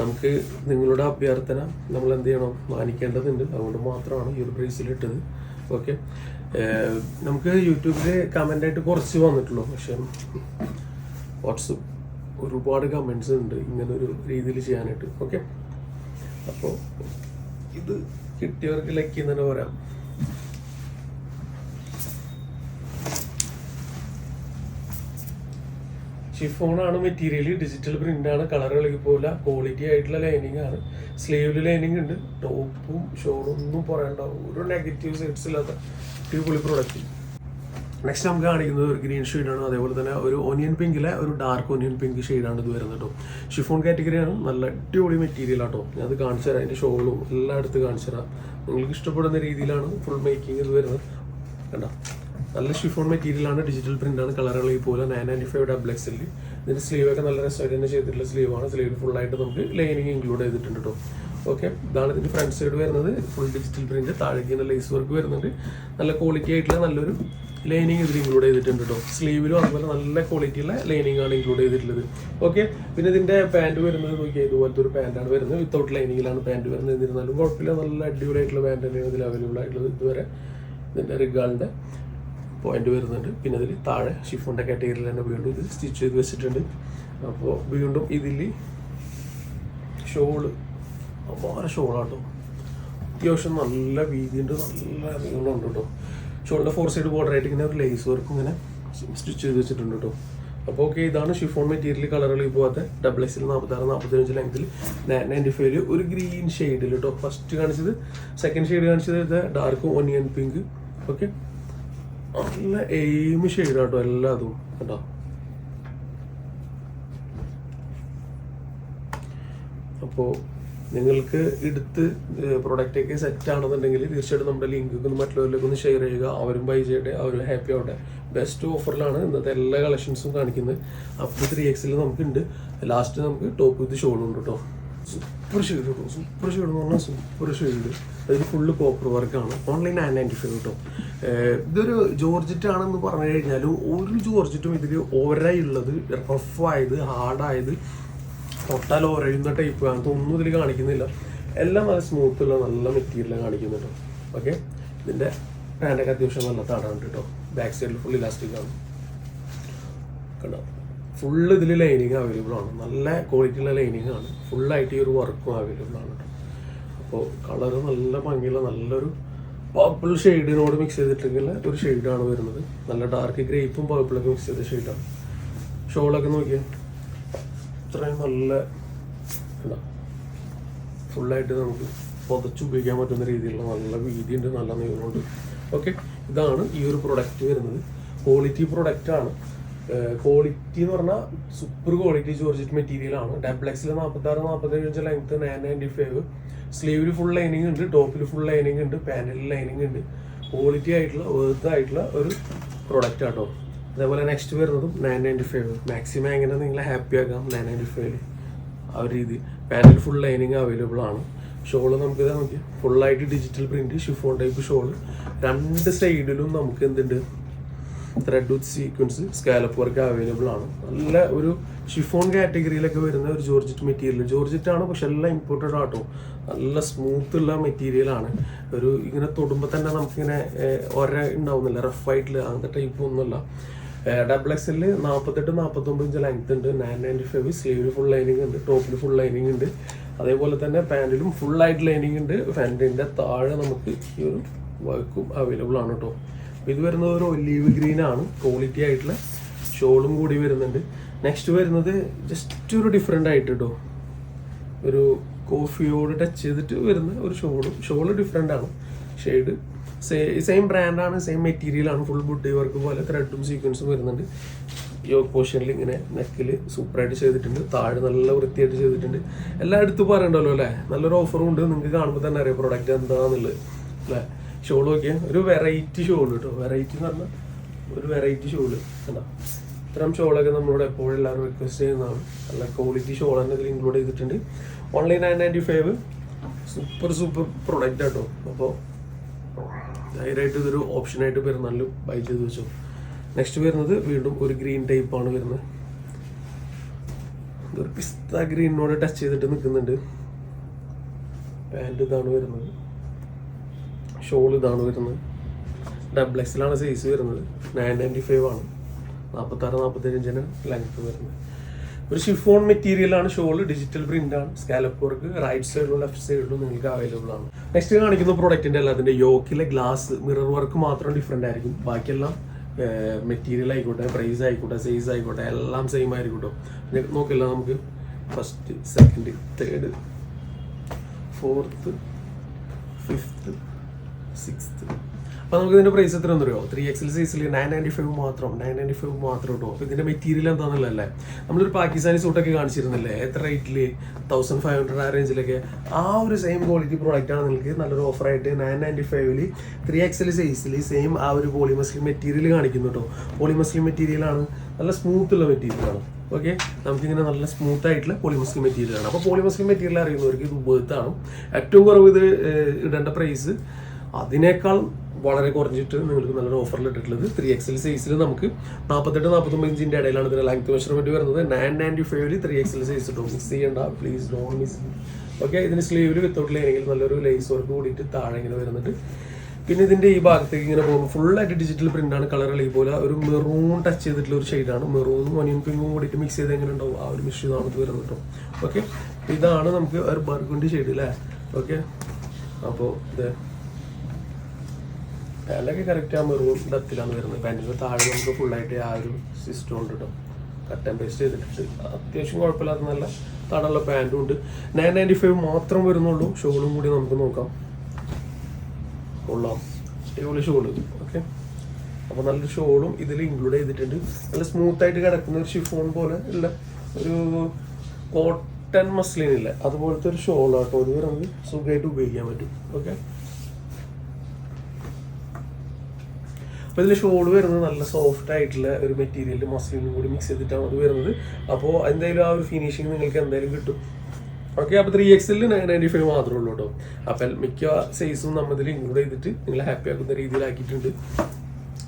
നമുക്ക് നിങ്ങളുടെ അഭ്യർത്ഥന നമ്മൾ എന്ത് ചെയ്യണം? മാനിക്കേണ്ടതുണ്ട്. അതുകൊണ്ട് മാത്രമാണ് ഈ ഒരു പ്രൈസിൽ ഇട്ടത്. ഓക്കെ നമുക്ക് യൂട്യൂബിൽ കമന്റായിട്ട് കുറച്ച് വന്നിട്ടുള്ളൂ. പക്ഷേ വാട്സപ്പ് ഒരുപാട് കമൻസ് ഉണ്ട് ഇങ്ങനെ ഒരു രീതിയിൽ ചെയ്യാനായിട്ട്. ഓക്കെ അപ്പോൾ ഇത് കിട്ടിയവർക്ക് ലക്കി എന്ന് തന്നെ പറയാം ഷിഫോണാണ് മെറ്റീരിയൽ ഡിജിറ്റൽ പ്രിന്റ് ആണ് കളർ ഇളകി പോകില്ല ക്വാളിറ്റി ആയിട്ടുള്ള ലൈനിങ് ആണ്. സ്ലീവിൽ ലൈനിങ് ഉണ്ട്. ടോപ്പും ഷോളും ഒന്നും പറയണ്ട ഒരു നെഗറ്റീവ് സൈഡ്സ് ഇല്ലാത്ത അടിപൊളി പ്രൊഡക്റ്റ് നെക്സ്റ്റ് നമുക്ക് കാണിക്കുന്നത് ഒരു ഗ്രീൻ ഷെയ്ഡാണ് അതേപോലെ തന്നെ ഒരു ഒനിയൻ പിങ്കിലെ ഒരു ഡാർക്ക് ഒനിയൻ പിങ്ക് ഷെയ്ഡാണ് ഇത് വരുന്നത് കേട്ടോ ഷിഫോൺ കാറ്റഗറിയാണ് നല്ല അടിപൊളി മെറ്റീരിയൽ ആട്ടോ ഞാൻ അത് കാണിച്ചു തരാം. അതിന്റെ ഷോളും എല്ലായിടത്തും കാണിച്ചു തരാം. നിങ്ങൾക്ക് ഇഷ്ടപ്പെടുന്ന രീതിയിലാണ് ഫുൾ മേക്കിംഗ് ഇത് വരുന്നത്. കണ്ടോ? നല്ല ഷിഫോൺ മെറ്റീരിയലാണ് ഡിജിറ്റൽ പ്രിന്റ് ആണ് കളറുകൾ ഈ പോലെ നയൻ നയന്റി ഫൈവ് ഡബിൾ എക്സിൽ സ്ലീവ് ഒക്കെ നല്ല രസമായിട്ട് തന്നെ ചെയ്തിട്ടുള്ള സ്ലീവാണ് സ്ലീവ് ഫുൾ ആയിട്ട് നമുക്ക് ലൈനിങ് ഇൻക്ലൂഡ് ചെയ്തിട്ടുണ്ട് കേട്ടോ ഓക്കെ ഇതാണ് ഇതിന്റെ ഫ്രണ്ട് സൈഡ് വരുന്നത്. ഫുൾ ഡിജിറ്റൽ പ്രിന്റ് താഴേക്ക് ലേസ് വർക്ക് വരുന്നുണ്ട്. നല്ല ക്വാളിറ്റി ആയിട്ടുള്ള നല്ലൊരു ലൈനിങ് ഇതിൽ ഇൻക്ലൂഡ് ചെയ്തിട്ടുണ്ട് കേട്ടോ സ്ലീവിലും അതുപോലെ നല്ല ക്വാളിറ്റി ഉള്ള ലൈനിങ് ആണ് ഇൻക്ലൂഡ് ചെയ്തിട്ടുള്ളത്. ഓക്കെ പിന്നെ ഇതിന്റെ പാന്റ് വരുന്നത് നോക്കിയാൽ ഇതുപോലത്തെ ഒരു പാന്റാണ് വരുന്നത്. വിത്തൗട്ട് ലൈനിങ്ങിലാണ് പാന്റ് വരുന്നത്. എന്നിരുന്നാലും കുഴപ്പമില്ല. നല്ല അടിപൊളിയായിട്ടുള്ള പാന്റ് തന്നെയാണ് ഇതിൽ അവൈലബിൾ ആയിട്ടുള്ളത് ഇതുവരെ. ഇതിന്റെ റിഗാളിന്റെ പോയിന്റ് വരുന്നുണ്ട്. പിന്നെ അതിൽ താഴെ ഷിഫോണിന്റെ കാറ്റഗറിയിൽ തന്നെ വീണ്ടും ഇത് സ്റ്റിച്ച് ചെയ്ത് വെച്ചിട്ടുണ്ട്. അപ്പോൾ വീണ്ടും ഇതിൽ ഷോൾ വേറെ ഷോളാട്ടോ അത്യാവശ്യം നല്ല വീതിയുണ്ട്. നല്ല നീളമുണ്ട് കേട്ടോ ഷോളിന്റെ ഫോർ സൈഡ് ബോർഡർ ആയിട്ട് ഇങ്ങനെ ഒരു ലേസ് വർക്ക് ഇങ്ങനെ സ്റ്റിച്ച് ചെയ്ത് വെച്ചിട്ടുണ്ട് കേട്ടോ അപ്പോൾ ഓക്കെ ഇതാണ് ഷിഫോൺ മെറ്റീരിയൽ കളറുകൾ പോകാത്ത ഡബിൾ എക്സിൽ നാൽപ്പത്താറ് നാൽപ്പത്തഞ്ച് ലെങ്ത്തിൽ നയന്റി ഫൈവിൽ ഒരു ഗ്രീൻ ഷെയ്ഡിൽ കേട്ടോ ഫസ്റ്റ് കാണിച്ചത് സെക്കൻഡ് ഷെയ്ഡ് കാണിച്ചത് ഡാർക്ക് ഒനിയൻ പിങ്ക് ഓക്കെ നല്ല എയിം കേട്ടോ എല്ലാതും കേട്ടോ അപ്പോൾ നിങ്ങൾക്ക് എടുത്ത് പ്രൊഡക്റ്റ് ഒക്കെ സെറ്റ് ആണെന്നുണ്ടെങ്കിൽ തീർച്ചയായിട്ടും നമ്മുടെ ലിങ്ക് ഒന്ന് മറ്റുള്ളവരിലേക്ക് ഒന്ന് ഷെയർ ചെയ്യുക. അവരും ബൈ ചെയ്യട്ടെ അവരും ഹാപ്പി ആവട്ടെ. ബെസ്റ്റ് ഓഫറിലാണ് ഇന്നത്തെ എല്ലാ കളക്ഷൻസും കാണിക്കുന്നത്. അപ്പോൾ ത്രീ എക്സിൽ നമുക്കുണ്ട്. ലാസ്റ്റ് നമുക്ക് ടോപ്പ് വിത്ത് ഷോളും ഉണ്ട് കേട്ടോ സൂപ്പർ ഷെയ്ഡ് കേട്ടോ സൂപ്പർ ഷെയ്ഡ് എന്ന് പറഞ്ഞാൽ സൂപ്പർ ഷെയ്ഡ് അതിൽ ഫുള്ള് കോപ്പർ വർക്കാണ് ഓൺലൈൻ നയൻ നയന്റി ഫൈവ് കേട്ടോ ഇതൊരു ജോർജറ്റ് ആണെന്ന് പറഞ്ഞു കഴിഞ്ഞാലും ഒരു ജോർജറ്റും ഇതിൽ ഓവറായി ഉള്ളത് റഫായത് ഹാർഡായത് തൊട്ടാൽ ഓരയുന്ന ടൈപ്പ് അങ്ങനത്തെ ഒന്നും ഇതിൽ കാണിക്കുന്നില്ല. എല്ലാം നല്ല സ്മൂത്ത് ഉള്ള നല്ല മെറ്റീരിയൽ കാണിക്കുന്നത് കേട്ടോ ഓക്കെ ഇതിന്റെ പാന്റൊക്കെ അത്യാവശ്യം നല്ല താടാണ് കേട്ടോ ബാക്ക് സൈഡിൽ ഫുൾ ഇലാസ്റ്റിക് ആണ്. കണ്ടോ? ഫുള്ള് ഇതിൽ ലൈനിങ് അവൈലബിൾ ആണ്. നല്ല ക്വാളിറ്റി ഉള്ള ലൈനിങ് ആണ്. ഫുള്ളായിട്ട് ഈ ഒരു വർക്കും അവൈലബിൾ ആണ് അപ്പോൾ കളർ നല്ല ഭംഗിയുള്ള നല്ലൊരു പർപ്പിൾ ഷെയ്ഡിനോട് മിക്സ് ചെയ്തിട്ടുണ്ടെങ്കിൽ ഒരു ഷെയ്ഡാണ് വരുന്നത്. നല്ല ഡാർക്ക് ഗ്രേപ്പും പർപ്പിളൊക്കെ മിക്സ് ചെയ്ത ഷെയ്ഡാണ് ഷോളൊക്കെ നോക്കിയാൽ ഇത്രയും നല്ല എന്താ ഫുള്ളായിട്ട് നമുക്ക് പുതച്ച് ഉപയോഗിക്കാൻ പറ്റുന്ന രീതിയിലുള്ള നല്ല വീതിയുണ്ട് നല്ല നീളമുണ്ട്. ഓക്കെ ഇതാണ് ഈ ഒരു പ്രൊഡക്റ്റ് വരുന്നത്. ക്വാളിറ്റി പ്രൊഡക്റ്റ് ആണ്. ക്വാളിറ്റി എന്ന് പറഞ്ഞാൽ സൂപ്പർ ക്വാളിറ്റി ജോർജറ്റ് മെറ്റീരിയലാണ് ആണ്. ഡബിൾ എക്സിൽ നാൽപ്പത്തി ആറ് നാൽപ്പത്തേഴ് inch length nine ninety five സ്ലീവിൽ full lining ഉണ്ട് ടോപ്പിൽ ഫുൾ ലൈനിങ് ഉണ്ട് പാനലിൽ ലൈനിങ് ഉണ്ട്. ക്വാളിറ്റി ആയിട്ടുള്ള വേർത്ത് ആയിട്ടുള്ള ഒരു പ്രൊഡക്റ്റ് ആട്ടോ. അതേപോലെ നെക്സ്റ്റ് വരുന്നതും നയൻ നയന്റി ഫൈവ് മാക്സിമം എങ്ങനെ നിങ്ങളെ ഹാപ്പി ആക്കാം? നയൻ നയന്റി ഫൈവിൽ ആ ഒരു രീതി. പാനൽ ഫുൾ ലൈനിങ് അവൈലബിൾ ആണ്. ഷോൾ നമുക്ക് ഇതാ നോക്കി ഫുള്ളായിട്ട് digital print chiffon type shawl രണ്ട് സൈഡിലും നമുക്ക് എന്തുണ്ട്? Thread with sequence scallop work available ആണ്. നല്ല ഒരു ഷിഫോൺ കാറ്റഗറിയിലൊക്കെ വരുന്ന ഒരു ജോർജറ്റ് മെറ്റീരിയൽ ജോർജറ്റ് ആണ് പക്ഷെ എല്ലാം ഇമ്പോർട്ടഡ് ആട്ടോ നല്ല സ്മൂത്ത് ഉള്ള മെറ്റീരിയൽ ആണ്. ഒരു ഇങ്ങനെ തൊടുമ്പോൾ തന്നെ നമുക്കിങ്ങനെ ഒര ഉണ്ടാവുന്നില്ല. റഫ് ആയിട്ടുള്ള അങ്ങനത്തെ ടൈപ്പ് ഒന്നുമല്ല. ഡബിൾ എക്സിൽ നാൽപ്പത്തെട്ട് നാൽപ്പത്തൊമ്പത് ഇഞ്ച് ലെങ്ത് ഉണ്ട്. നയൻ നയന്റി ഫൈവ് സ്ലീവിൽ ഫുൾ ലൈനിങ് ഉണ്ട്. ടോപ്പിൽ ഫുൾ ലൈനിങ് ഉണ്ട്. അതേപോലെ തന്നെ പാന്റിലും ഫുൾ ആയിട്ട് ലൈനിങ് ഉണ്ട്. പാന്റിന്റെ താഴെ നമുക്ക് ഈ ഒരു വർക്കും അവൈലബിൾ ആണ് കേട്ടോ. ഇത് വരുന്നത് ഒരു ഒലീവ് ഗ്രീൻ ആണ്. ക്വാളിറ്റി ആയിട്ടുള്ള ഷോളും കൂടി വരുന്നുണ്ട്. നെക്സ്റ്റ് വരുന്നത് ജസ്റ്റ് ഒരു ഡിഫറെന്റ് ആയിട്ട് കേട്ടോ ഒരു കോഫിയോട് ടച്ച് ചെയ്തിട്ട് വരുന്ന ഒരു ഷോളും. ഷോൾ ഡിഫറെന്റ് ആണ്. ഷെയ്ഡ് സെയിം ബ്രാൻഡാണ് സെയിം മെറ്റീരിയൽ ആണ്. ഫുൾ ബുഡി വർക്ക് പോലെ ത്രെഡും സീക്വൻസും വരുന്നുണ്ട്. യോഗ പോർഷനിൽ ഇങ്ങനെ നെക്കിൽ സൂപ്പറായിട്ട് ചെയ്തിട്ടുണ്ട്. താഴെ നല്ല വൃത്തിയായിട്ട് ചെയ്തിട്ടുണ്ട്. എല്ലാം എല്ലായിടത്തും പറയണ്ടല്ലോ അല്ലേ? നല്ലൊരു ഓഫറും ഉണ്ട്. നിങ്ങൾക്ക് കാണുമ്പോൾ തന്നെ അറിയാം പ്രൊഡക്റ്റ് എന്താണെന്നുള്ളത് അല്ലേ? ഷോൾ നോക്കിയാൽ ഒരു വെറൈറ്റി ഷോൾ കേട്ടോ വെറൈറ്റി എന്ന് പറഞ്ഞാൽ ഒരു വെറൈറ്റി ഷോൾ കണ്ടോ? ഇത്തരം ഷോളൊക്കെ നമ്മളോട് എപ്പോഴും എല്ലാവരും റിക്വസ്റ്റ് ചെയ്യുന്നതാണ്. നല്ല ക്വാളിറ്റി ഷോൾ തന്നെ ഇതിൽ ഇൻക്ലൂഡ് ചെയ്തിട്ടുണ്ട്. Online nine ninety five super super product ആട്ടോ. അപ്പോൾ ധൈര്യമായിട്ട് ഇതൊരു ഓപ്ഷനായിട്ട് പെരുന്നാളിൽ ബൈ ചെയ്ത് വെച്ചു. നെക്സ്റ്റ് വരുന്നത് വീണ്ടും ഒരു ഗ്രീൻ ടൈപ്പ് ആണ് വരുന്നത്. ഇതൊരു പിസ്ത ഗ്രീനോട് ടച്ച് ചെയ്തിട്ട് നിൽക്കുന്നുണ്ട്. പാന്റ് ഇതാണ് വരുന്നത്. ഷോൾ ഇതാണ് വരുന്നത്. ഡബിൾ എക്സിലാണ് സൈസ് വരുന്നത്. നയൻ നയന്റി ഫൈവ് ആണ്. നാൽപ്പത്താറ് നാൽപ്പത്തേഴ് ഇഞ്ചിന് ലെങ്ത് വരുന്നത്. ഒരു ഷിഫോൺ മെറ്റീരിയലാണ് ഷോൾ. ഡിജിറ്റൽ പ്രിന്റ് ആണ്. സ്കാലപ്പ് വർക്ക് റൈറ്റ് സൈഡിലും ലെഫ്റ്റ് സൈഡിലും നിങ്ങൾക്ക് അവൈലബിൾ ആണ്. നെക്സ്റ്റ് കാണിക്കുന്ന പ്രോഡക്റ്റിന്റെ അല്ല അതിന്റെ യോക്കിലെ ഗ്ലാസ് മിറർ വർക്ക് മാത്രം ഡിഫറെന്റ് ആയിരിക്കും. ബാക്കിയെല്ലാം മെറ്റീരിയൽ ആയിക്കോട്ടെ പ്രൈസ് ആയിക്കോട്ടെ സൈസ് ആയിക്കോട്ടെ എല്ലാം സെയിം ആയിരിക്കും പിന്നെ നോക്കില്ല നമുക്ക്. First second third fourth fifth അപ്പോൾ നമുക്ക് ഇതിന്റെ പ്രൈസ് എത്ര എന്ന് അറിയോ? ത്രീ എക്സൽ സൈസിൽ നയൻ നയന്റി ഫൈവ് മാത്രം നയൻ നയന്റി ഫൈവ് മാത്രം കേട്ടോ അപ്പോൾ ഇതിന്റെ മെറ്റീരിയൽ എന്താണെന്നുള്ളതല്ലേ നമ്മളൊരു പാകിസ്ഥാനി സൂട്ടൊക്കെ കാണിച്ചിരുന്നില്ലേ? എത്ര റേറ്റിൽ തൗസൻഡ് ഫൈവ് ഹൺഡ്രഡ് ആ റേഞ്ചിലൊക്കെ ആ ഒരു സെയിം ക്വാളിറ്റി പ്രോഡക്റ്റ് ആണ് നിങ്ങൾക്ക് നല്ലൊരു ഓഫറായിട്ട് നയൻ നയന്റി ഫൈവിൽ ത്രീ എക്സൽ സൈസിൽ സെയിം ആ ഒരു പോളിമസ്ലിം മെറ്റീരിയൽ കാണിക്കുന്നു കേട്ടോ പോളിമസ്ലിം മെറ്റീരിയലാണ് നല്ല സ്മൂത്ത് ഉള്ള മെറ്റീരിയൽ ആണ്. ഓക്കെ നമുക്കിങ്ങനെ നല്ല സ്മൂത്ത് ആയിട്ടുള്ള പോളിമസ്ലിം മെറ്റീരിയലാണ് അപ്പോൾ പോളിമസ്ലിം മെറ്റീരിയൽ അറിയുന്നവർക്ക് ഇത് ഉപയോഗത്താണ് ഏറ്റവും കുറവ് ഇത് ഇടേണ്ട പ്രൈസ് അതിനേക്കാൾ വളരെ കുറഞ്ഞിട്ട് നിങ്ങൾക്ക് നല്ലൊരു ഓഫറിൽ ഇട്ടിട്ടുള്ളത് ത്രീ എക്സൽ സൈസിൽ നമുക്ക് നാൽപ്പത്തെട്ട് നാൽപ്പത്തൊമ്പത് ഇഞ്ചിന്റെ ഇടയിലാണ് ഇതിന്റെ ലെങ്ത് മെഷർമെന്റ് വരുന്നത്. നയൻ നയന്റി ഫൈവിൽ ത്രീ എക്സൽ സൈസ് ഇട്ടോ മിക്സ് ചെയ്യേണ്ട. പ്ലീസ് ഡോൺ മിസ് ഓക്കെ ഇതിന് സ്ലീവിൽ വിത്തൗട്ട് ലൈനിങ്ങിൽ നല്ലൊരു ലേസ് വർക്ക് കൂടിയിട്ട് താഴെ ഇങ്ങനെ വരുന്നുണ്ട്. പിന്നെ ഇതിന്റെ ഈ ഭാഗത്തേക്ക് ഇങ്ങനെ പോകുമ്പോൾ ഫുള്ളായിട്ട് ഡിജിറ്റൽ പ്രിന്റ് ആണ് കളർ കളി പോലെ ഒരു മെറൂൺ ടച്ച് ചെയ്തിട്ടുള്ള ഒരു ഷെയ്ഡാണ് മെറൂണും ഒനിയൻ പിങ്കും കൂടിയിട്ട് മിക്സ് ചെയ്ത് എങ്ങനെ ഉണ്ടാവും? ആ ഒരു മിശ്രിതമാണ് ഇത് വരുന്നത് കേട്ടോ ഓക്കെ ഇതാണ് നമുക്ക് ഒരു ബർഗുണ്ടി ഷെയ്ഡ് അല്ലേ? ഓക്കെ അപ്പോൾ ഇത് പാന്റൊക്കെ കറക്റ്റ് ആ മെറൂൺ ഡത്തിലാണ് വരുന്നത്. പാന്റിന്റെ താഴെ നമുക്ക് ഫുള്ളായിട്ട് ആ ഒരു സിസ്റ്റം ഉണ്ട് കേട്ടോ കട്ട് ആൻഡ് പേസ്റ്റ് ചെയ്തിട്ടുണ്ട് അത്യാവശ്യം കുഴപ്പമില്ലാത്ത നല്ല തടമുള്ള പാന്റും ഉണ്ട്. നയൻ നയന്റി ഫൈവ് മാത്രം വരുന്നുള്ളൂ. ഷോളും കൂടി നമുക്ക് നോക്കാം. കൊള്ളാം. അടിപൊളി ഷോൾ. ഓക്കെ അപ്പോൾ നല്ലൊരു ഷോളും ഇതിൽ ഇൻക്ലൂഡ് ചെയ്തിട്ടുണ്ട്. നല്ല സ്മൂത്ത് ആയിട്ട് കിടക്കുന്ന ഒരു ഷിഫോൺ പോലെ ഉള്ള ഒരു കോട്ടൺ മസ്ലിൻ ഇല്ല? അതുപോലത്തെ ഒരു ഷോളാട്ടോ ഇത് നമുക്ക് സുഖമായിട്ട് ഉപയോഗിക്കാൻ പറ്റും. ഓക്കെ അപ്പോൾ ഇതിൽ ഷോൾ വരുന്നത് നല്ല സോഫ്റ്റ് ആയിട്ടുള്ള ഒരു മെറ്റീരിയൽ മസിലും കൂടി മിക്സ് ചെയ്തിട്ടാണ് അത് വരുന്നത്. അപ്പോൾ എന്തായാലും ആ ഒരു ഫിനിഷിങ് നിങ്ങൾക്ക് എന്തായാലും കിട്ടും. ഓക്കെ അപ്പോൾ ത്രീ എക്സിൽ നയൻ നയന്റി ഫൈവ് മാത്രമേ ഉള്ളൂ കേട്ടോ അപ്പം മിക്ക സൈസും നമ്മൾ ഇതിൽ ഇൻക്ലൂഡ് ചെയ്തിട്ട് നിങ്ങളെ ഹാപ്പി ആക്കുന്ന രീതിയിലാക്കിയിട്ടുണ്ട്.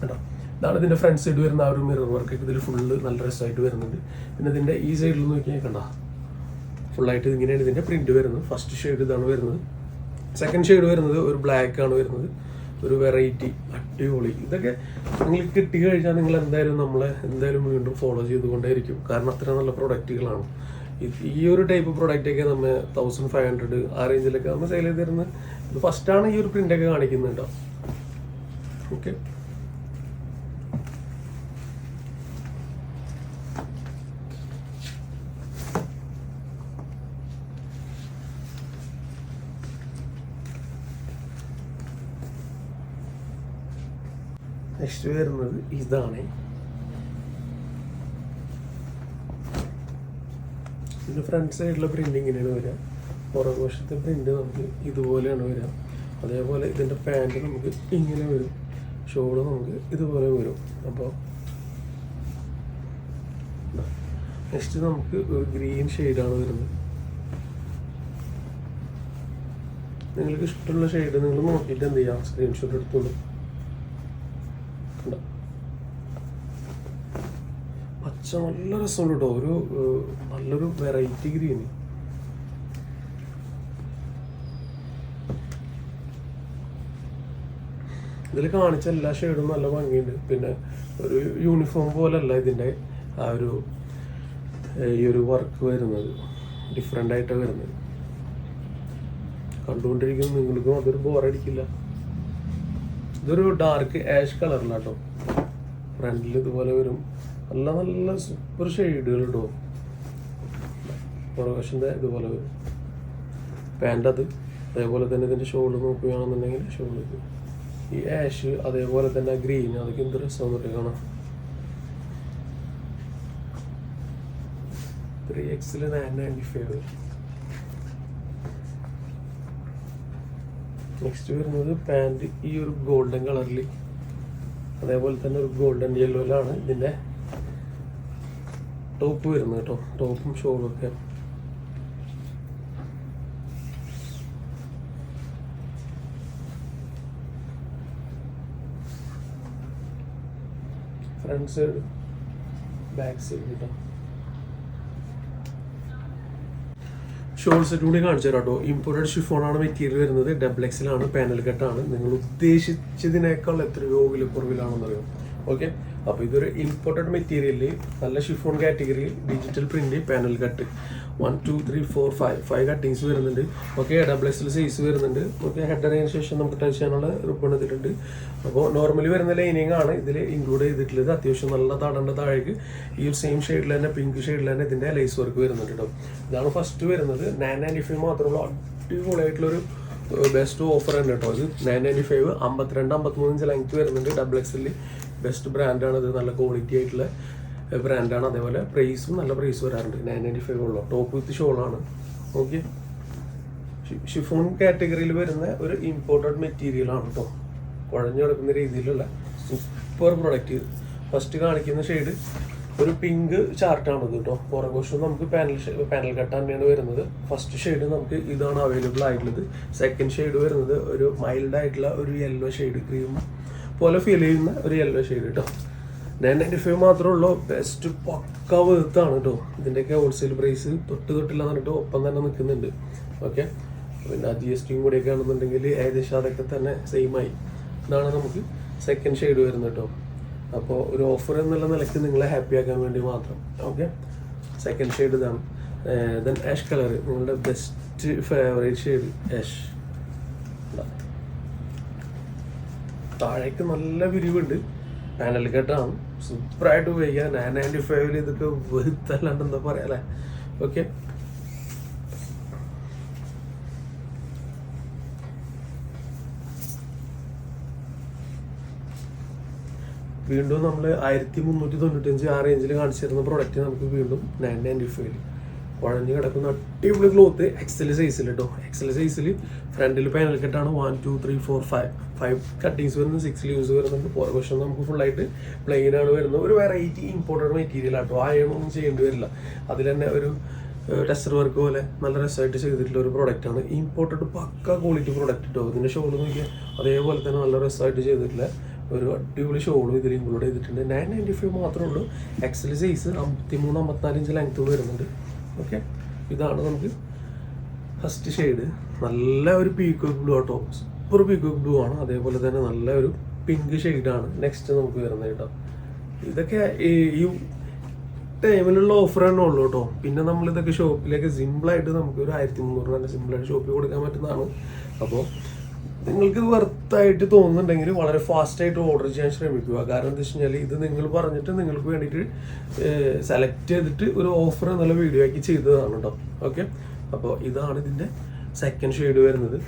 കേട്ടോ ഇതാണ് ഇതിന്റെ ഫ്രണ്ട് സൈഡ് വരുന്ന ആ ഒരു മിറർ വർക്ക് ഇതിൽ ഫുള്ള് നല്ല രസമായിട്ട് വരുന്നുണ്ട്. പിന്നെ ഇതിന്റെ ഈ സൈഡിൽ നോക്കിയാൽ കണ്ട ഫുള്ളായിട്ട് ഇങ്ങനെയാണ് ഇതിന്റെ പ്രിന്റ് വരുന്നത്. ഫസ്റ്റ് ഷെയ്ഡ് ഇതാണ് വരുന്നത്. സെക്കൻഡ് ഷെയ്ഡ് വരുന്നത് ഒരു ബ്ലാക്ക് ആണ് വരുന്നത്. ഒരു വെറൈറ്റി അടിപൊളി. ഇതൊക്കെ നിങ്ങൾ കിട്ടി കഴിഞ്ഞാൽ നിങ്ങൾ എന്തായാലും നമ്മളെ എന്തായാലും വീണ്ടും ഫോളോ ചെയ്തുകൊണ്ടേയിരിക്കും. കാരണം അത്ര നല്ല പ്രൊഡക്റ്റുകളാണ് ഈ ഒരു ടൈപ്പ് പ്രൊഡക്റ്റൊക്കെ നമ്മൾ തൗസൻഡ് ഫൈവ് ഹൺഡ്രഡ് ആ റേഞ്ചിലൊക്കെ നമ്മൾ സെയിൽ ചെയ്ത് തരുന്നത്. ഫസ്റ്റാണ് ഈ ഒരു പ്രിന്റൊക്കെ കാണിക്കുന്നുണ്ടോ? ഓക്കെ നെക്സ്റ്റ് വരുന്നത് ഇതാണ്. ഇതിന്റെ ഫ്രണ്ട് സൈഡിലെ പ്രിന്റ് ഇങ്ങനെയാണ് വരിക. പുറകുവശത്തെ പ്രിന്റ് നമുക്ക് ഇതുപോലെയാണ് വരിക. അതേപോലെ ഇതിന്റെ പാന്റ് നമുക്ക് ഇങ്ങനെ വരും. ഷോൾ നമുക്ക് ഇതുപോലെ വരും. അപ്പോൾ നെക്സ്റ്റ് നമുക്ക് ഒരു ഗ്രീൻ ഷെയ്ഡാണ് വരുന്നത്. നിങ്ങൾക്ക് ഇഷ്ടമുള്ള ഷെയ്ഡ് നിങ്ങൾ നോക്കിയിട്ട് എന്ത് ചെയ്യാം? സ്ക്രീൻഷോട്ട് എടുത്തോളൂ. പച്ച നല്ല രസമുണ്ട് കേട്ടോ ഒരു നല്ലൊരു വെറൈറ്റി ഗ്രീൻ ഇതിൽ കാണിച്ച എല്ലാ ഷെയ്ഡും നല്ല ഭംഗിയുണ്ട്. പിന്നെ ഒരു യൂണിഫോം പോലല്ല ഇതിന്റെ ആ ഒരു ഈ ഒരു വർക്ക് വരുന്നത്. ഡിഫറെന്റ് ആയിട്ടാണ് വരുന്നത്. കണ്ടുകൊണ്ടിരിക്കുന്ന നിങ്ങൾക്കും അതൊരു ബോറടിക്കില്ല ഇതൊരു ഡാർക്ക് ആഷ് കളറിലാട്ടോ ഫ്രണ്ടിൽ ഇതുപോലെ വരും. നല്ല നല്ല സൂപ്പർ ഷെയ്ഡുകൾ ഇട്ടോ പുറവശന്റെ ഇതുപോലെ വരും. പാന്റ് അത്. അതേപോലെ തന്നെ ഇതിന്റെ ഷോൾ നോക്കുകയാണെന്നുണ്ടെങ്കിൽ ഇത്. ഈ ആഷ് അതേപോലെ തന്നെ ഗ്രീൻ അതൊക്കെ എന്ത് രസമെന്ന് കാണാം three XL nine ninety five next വരുന്നത് പാന്റ് ഈ ഒരു ഗോൾഡൻ കളറിൽ അതേപോലെ തന്നെ ഒരു ഗോൾഡൻ യെല്ലോയിലാണ് ഇതിന്റെ ടോപ്പ് വരുന്നത് കേട്ടോ. ടോപ്പും ഷോളും ഒക്കെ. ഫ്രണ്ട് സൈഡ് ബാക്ക് സൈഡ് കേട്ടോ. ഷോൾ സെറ്റ് കൂടി കാണിച്ചു തരാം കേട്ടോ. ഇമ്പോർട്ടഡ് ഷിഫോണാണ് മെറ്റീരിയൽ വരുന്നത്. ഡബിൾ എക്സിലാണ് പാനൽ കെട്ടാണ് നിങ്ങൾ ഉദ്ദേശിച്ചതിനേക്കാൾ എത്ര എത്രയോ വിലക്കുറവിലാണെന്നറിയാം ഓക്കെ അപ്പോൾ ഇതൊരു ഇമ്പോർട്ടഡ് മെറ്റീരിയലിൽ നല്ല ഷിഫോൺ കാറ്റഗറിയിൽ digital print panel cut one two three four five five cuttings വരുന്നുണ്ട്. ഓക്കെ ഡബിൾ എക്സിൽ സൈസ് വരുന്നുണ്ട്. ഓക്കെ ഹെഡറിന് ശേഷം നമുക്ക് ടച്ച് ചെയ്യാനുള്ള റിബൺ എടുത്തിട്ടുണ്ട് അപ്പോൾ നോർമലി വരുന്ന ലൈനിങ് ആണ് ഇതിൽ ഇൻക്ലൂഡ് ചെയ്തിട്ടുള്ളത്. അത്യാവശ്യം നല്ല താടേണ്ട താഴേക്ക് ഈ ഒരു സെയിം ഷെയ്ഡിൽ തന്നെ പിങ്ക് ഷെയ്ഡിൽ തന്നെ ഇതിന്റെ ലൈസ് വർക്ക് വരുന്നുണ്ട് കേട്ടോ ഇതാണ് ഫസ്റ്റ് വരുന്നത്. നയൻ നയന്റി ഫൈവ് മാത്രമുള്ള അടിപൊളിയായിട്ടുള്ളൊരു ബെസ്റ്റ് ഓഫർ തന്നെ കേട്ടോ ഇത്. നയൻ നയന്റി ഫൈവ് അമ്പത്തിരണ്ട് അമ്പത്തിമൂന്ന് ഇഞ്ച് ലെങ്ത് വരുന്നുണ്ട്. ഡബിൾ എക്സിൽ ബെസ്റ്റ് ബ്രാൻഡാണ് ഇത്. നല്ല ക്വാളിറ്റി ആയിട്ടുള്ള ബ്രാൻഡാണ് അതേപോലെ പ്രൈസും നല്ല പ്രൈസ് വരാറുണ്ട്. നയൻ നയന്റി ഫൈവ് ഉള്ളൂ ടോപ്പ് വിത്ത് ഷോളാണ് ഓക്കെ ഷിഫോൺ കാറ്റഗറിയിൽ വരുന്ന ഒരു ഇമ്പോർട്ടന്റ് മെറ്റീരിയലാണ് കേട്ടോ കുഴഞ്ഞു കിടക്കുന്ന രീതിയിലുള്ള സൂപ്പർ പ്രൊഡക്റ്റ് ഫസ്റ്റ് കാണിക്കുന്ന ഷെയ്ഡ് ഒരു പിങ്ക് ചാർട്ടാണ് കേട്ടോ പുറകുവശം നമുക്ക് പാനൽ പാനൽ കട്ട് തന്നെയാണ് വരുന്നത്. ഫസ്റ്റ് ഷെയ്ഡ് നമുക്ക് ഇതാണ് അവൈലബിൾ ആയിട്ടുള്ളത്. സെക്കൻഡ് ഷെയ്ഡ് വരുന്നത് ഒരു മൈൽഡ് ആയിട്ടുള്ള ഒരു യെല്ലോ ഷെയ്ഡ് ക്രീം പോലെ ഫീൽ ചെയ്യുന്ന ഒരു യെല്ലോ ഷെയ്ഡ് കേട്ടോ നയൻ നയന്റി ഫൈവ് മാത്രമേ ഉള്ളൂ ബെസ്റ്റ് പക്ക വെർത്താണ് കേട്ടോ ഇതിന്റെയൊക്കെ ഹോൾസെയിൽ പ്രൈസ് തൊട്ട് തൊട്ടില്ല കേട്ടോ ഒപ്പം തന്നെ നിൽക്കുന്നുണ്ട്. ഓക്കെ പിന്നെ ജി എസ് ടിയും കൂടിയൊക്കെ ആണെന്നുണ്ടെങ്കിൽ ഏകദേശം അതൊക്കെ തന്നെ സെയിം ആയി. ഇതാണ് നമുക്ക് സെക്കൻഡ് ഷെയ്ഡ് വരുന്നത് കേട്ടോ അപ്പോൾ ഒരു ഓഫർ എന്നുള്ള നിലയ്ക്ക് നിങ്ങളെ ഹാപ്പി ആക്കാൻ വേണ്ടി മാത്രം. ഓക്കെ സെക്കൻഡ് ഷെയ്ഡ് ഇതാണ്. ദെൻ ആഷ് കളർ നിങ്ങളുടെ ബെസ്റ്റ് ഫേവറേറ്റ് ഷെയ്ഡ് ആഷ് താഴേക്ക് നല്ല വിരിവുണ്ട്. പാനൽ കെട്ടാണ് സൂപ്പറായിട്ട് ഉപയോഗിക്കാം. നയൻ നയന്റി ഫൈവിൽ ഇതൊക്കെ വെറുത്തല്ലാണ്ട് എന്താ പറയാ അല്ലേ? ഓക്കെ വീണ്ടും നമ്മൾ ആയിരത്തി മുന്നൂറ്റി തൊണ്ണൂറ്റഞ്ച് ആ റേഞ്ചിൽ കാണിച്ചിരുന്ന പ്രൊഡക്റ്റ് നമുക്ക് വീണ്ടും നയൻ നയന്റി ഫൈവിൽ കുഴഞ്ഞു കിടക്കുന്ന അടിപൊളി ക്ലോത്ത് എക്സൽ സൈസിൽ കേട്ടോ എക്സൽ സൈസിൽ ഫ്രണ്ടിൽ panel കെട്ടാണ് one two three four five five cuttings വരുന്നു സിക്സ് ലീവ്സ് വരുന്നുണ്ട്. പുറകുവശം നമുക്ക് ഫുള്ളായിട്ട് പ്ലെയിൻ ആണ് വരുന്നത്. ഒരു വെറൈറ്റി ഇമ്പോർട്ടന്റ് മെറ്റീരിയൽ ആട്ടോ. ആയൊന്നും ചെയ്യേണ്ടി വരില്ല. അതിൽ തന്നെ ഒരു ടെസ്റ്റർ വർക്ക് പോലെ നല്ല രസമായിട്ട് ചെയ്തിട്ടുള്ള ഒരു പ്രോഡക്റ്റ് ആണ്. ഇമ്പോർട്ടഡ് പക്ക ക്വാളിറ്റി പ്രോഡക്റ്റ് കേട്ടോ ഇതിന്റെ ഷോൾ നോക്കിയാൽ അതേപോലെ തന്നെ നല്ല രസമായിട്ട് ചെയ്തിട്ടുള്ള ഒരു അടിപൊളി ഷോളും ഇതിൽ ഇൻക്ലൂഡ് ചെയ്തിട്ടുണ്ട്. നയൻ നയന്റി ഫൈവ് മാത്രമേ ഉള്ളൂ. എക്സൽ സൈസ് അമ്പത്തി മൂന്ന് അമ്പത്തിനാല് ഇഞ്ച് ലെങ്ത് വരുന്നുണ്ട്. ഓക്കെ ഇതാണ് നമുക്ക് ഫസ്റ്റ് ഷെയ്ഡ് നല്ല ഒരു പീക്ക് ബ്ലൂ ആട്ടോ. സൂപ്പർ ബിഗ് ബ്ലൂ ആണ്. അതേപോലെ തന്നെ നല്ല ഒരു പിങ്ക് ഷെയ്ഡാണ് നെക്സ്റ്റ് നമുക്ക് വരുന്നത് കേട്ടോ. ഇതൊക്കെ ഈ ടൈമിലുള്ള ഓഫർ തന്നെ ഉള്ളൂ കേട്ടോ. പിന്നെ നമ്മൾ ഇതൊക്കെ ഷോപ്പിലേക്ക് സിമ്പിളായിട്ട് നമുക്ക് ഒരു ആയിരത്തി മുന്നൂറ് തന്നെ സിമ്പിളായിട്ട് ഷോപ്പിൽ കൊടുക്കാൻ പറ്റുന്നതാണ്. അപ്പോൾ നിങ്ങൾക്ക് ഇത് വെർത്തായിട്ട് തോന്നുന്നുണ്ടെങ്കിൽ വളരെ ഫാസ്റ്റായിട്ട് ഓർഡർ ചെയ്യാൻ ശ്രമിക്കുക. കാരണം എന്താ വെച്ച് കഴിഞ്ഞാൽ ഇത് നിങ്ങൾ പറഞ്ഞിട്ട് നിങ്ങൾക്ക് വേണ്ടിയിട്ട് സെലക്ട് ചെയ്തിട്ട് ഒരു ഓഫർ എന്നുള്ള വീഡിയോ ആക്കി ചെയ്തതാണ് കേട്ടോ. ഓക്കെ അപ്പോൾ ഇതാണ് ഇതിന്റെ സെക്കൻഡ് ഷെയ്ഡ് വരുന്നത്.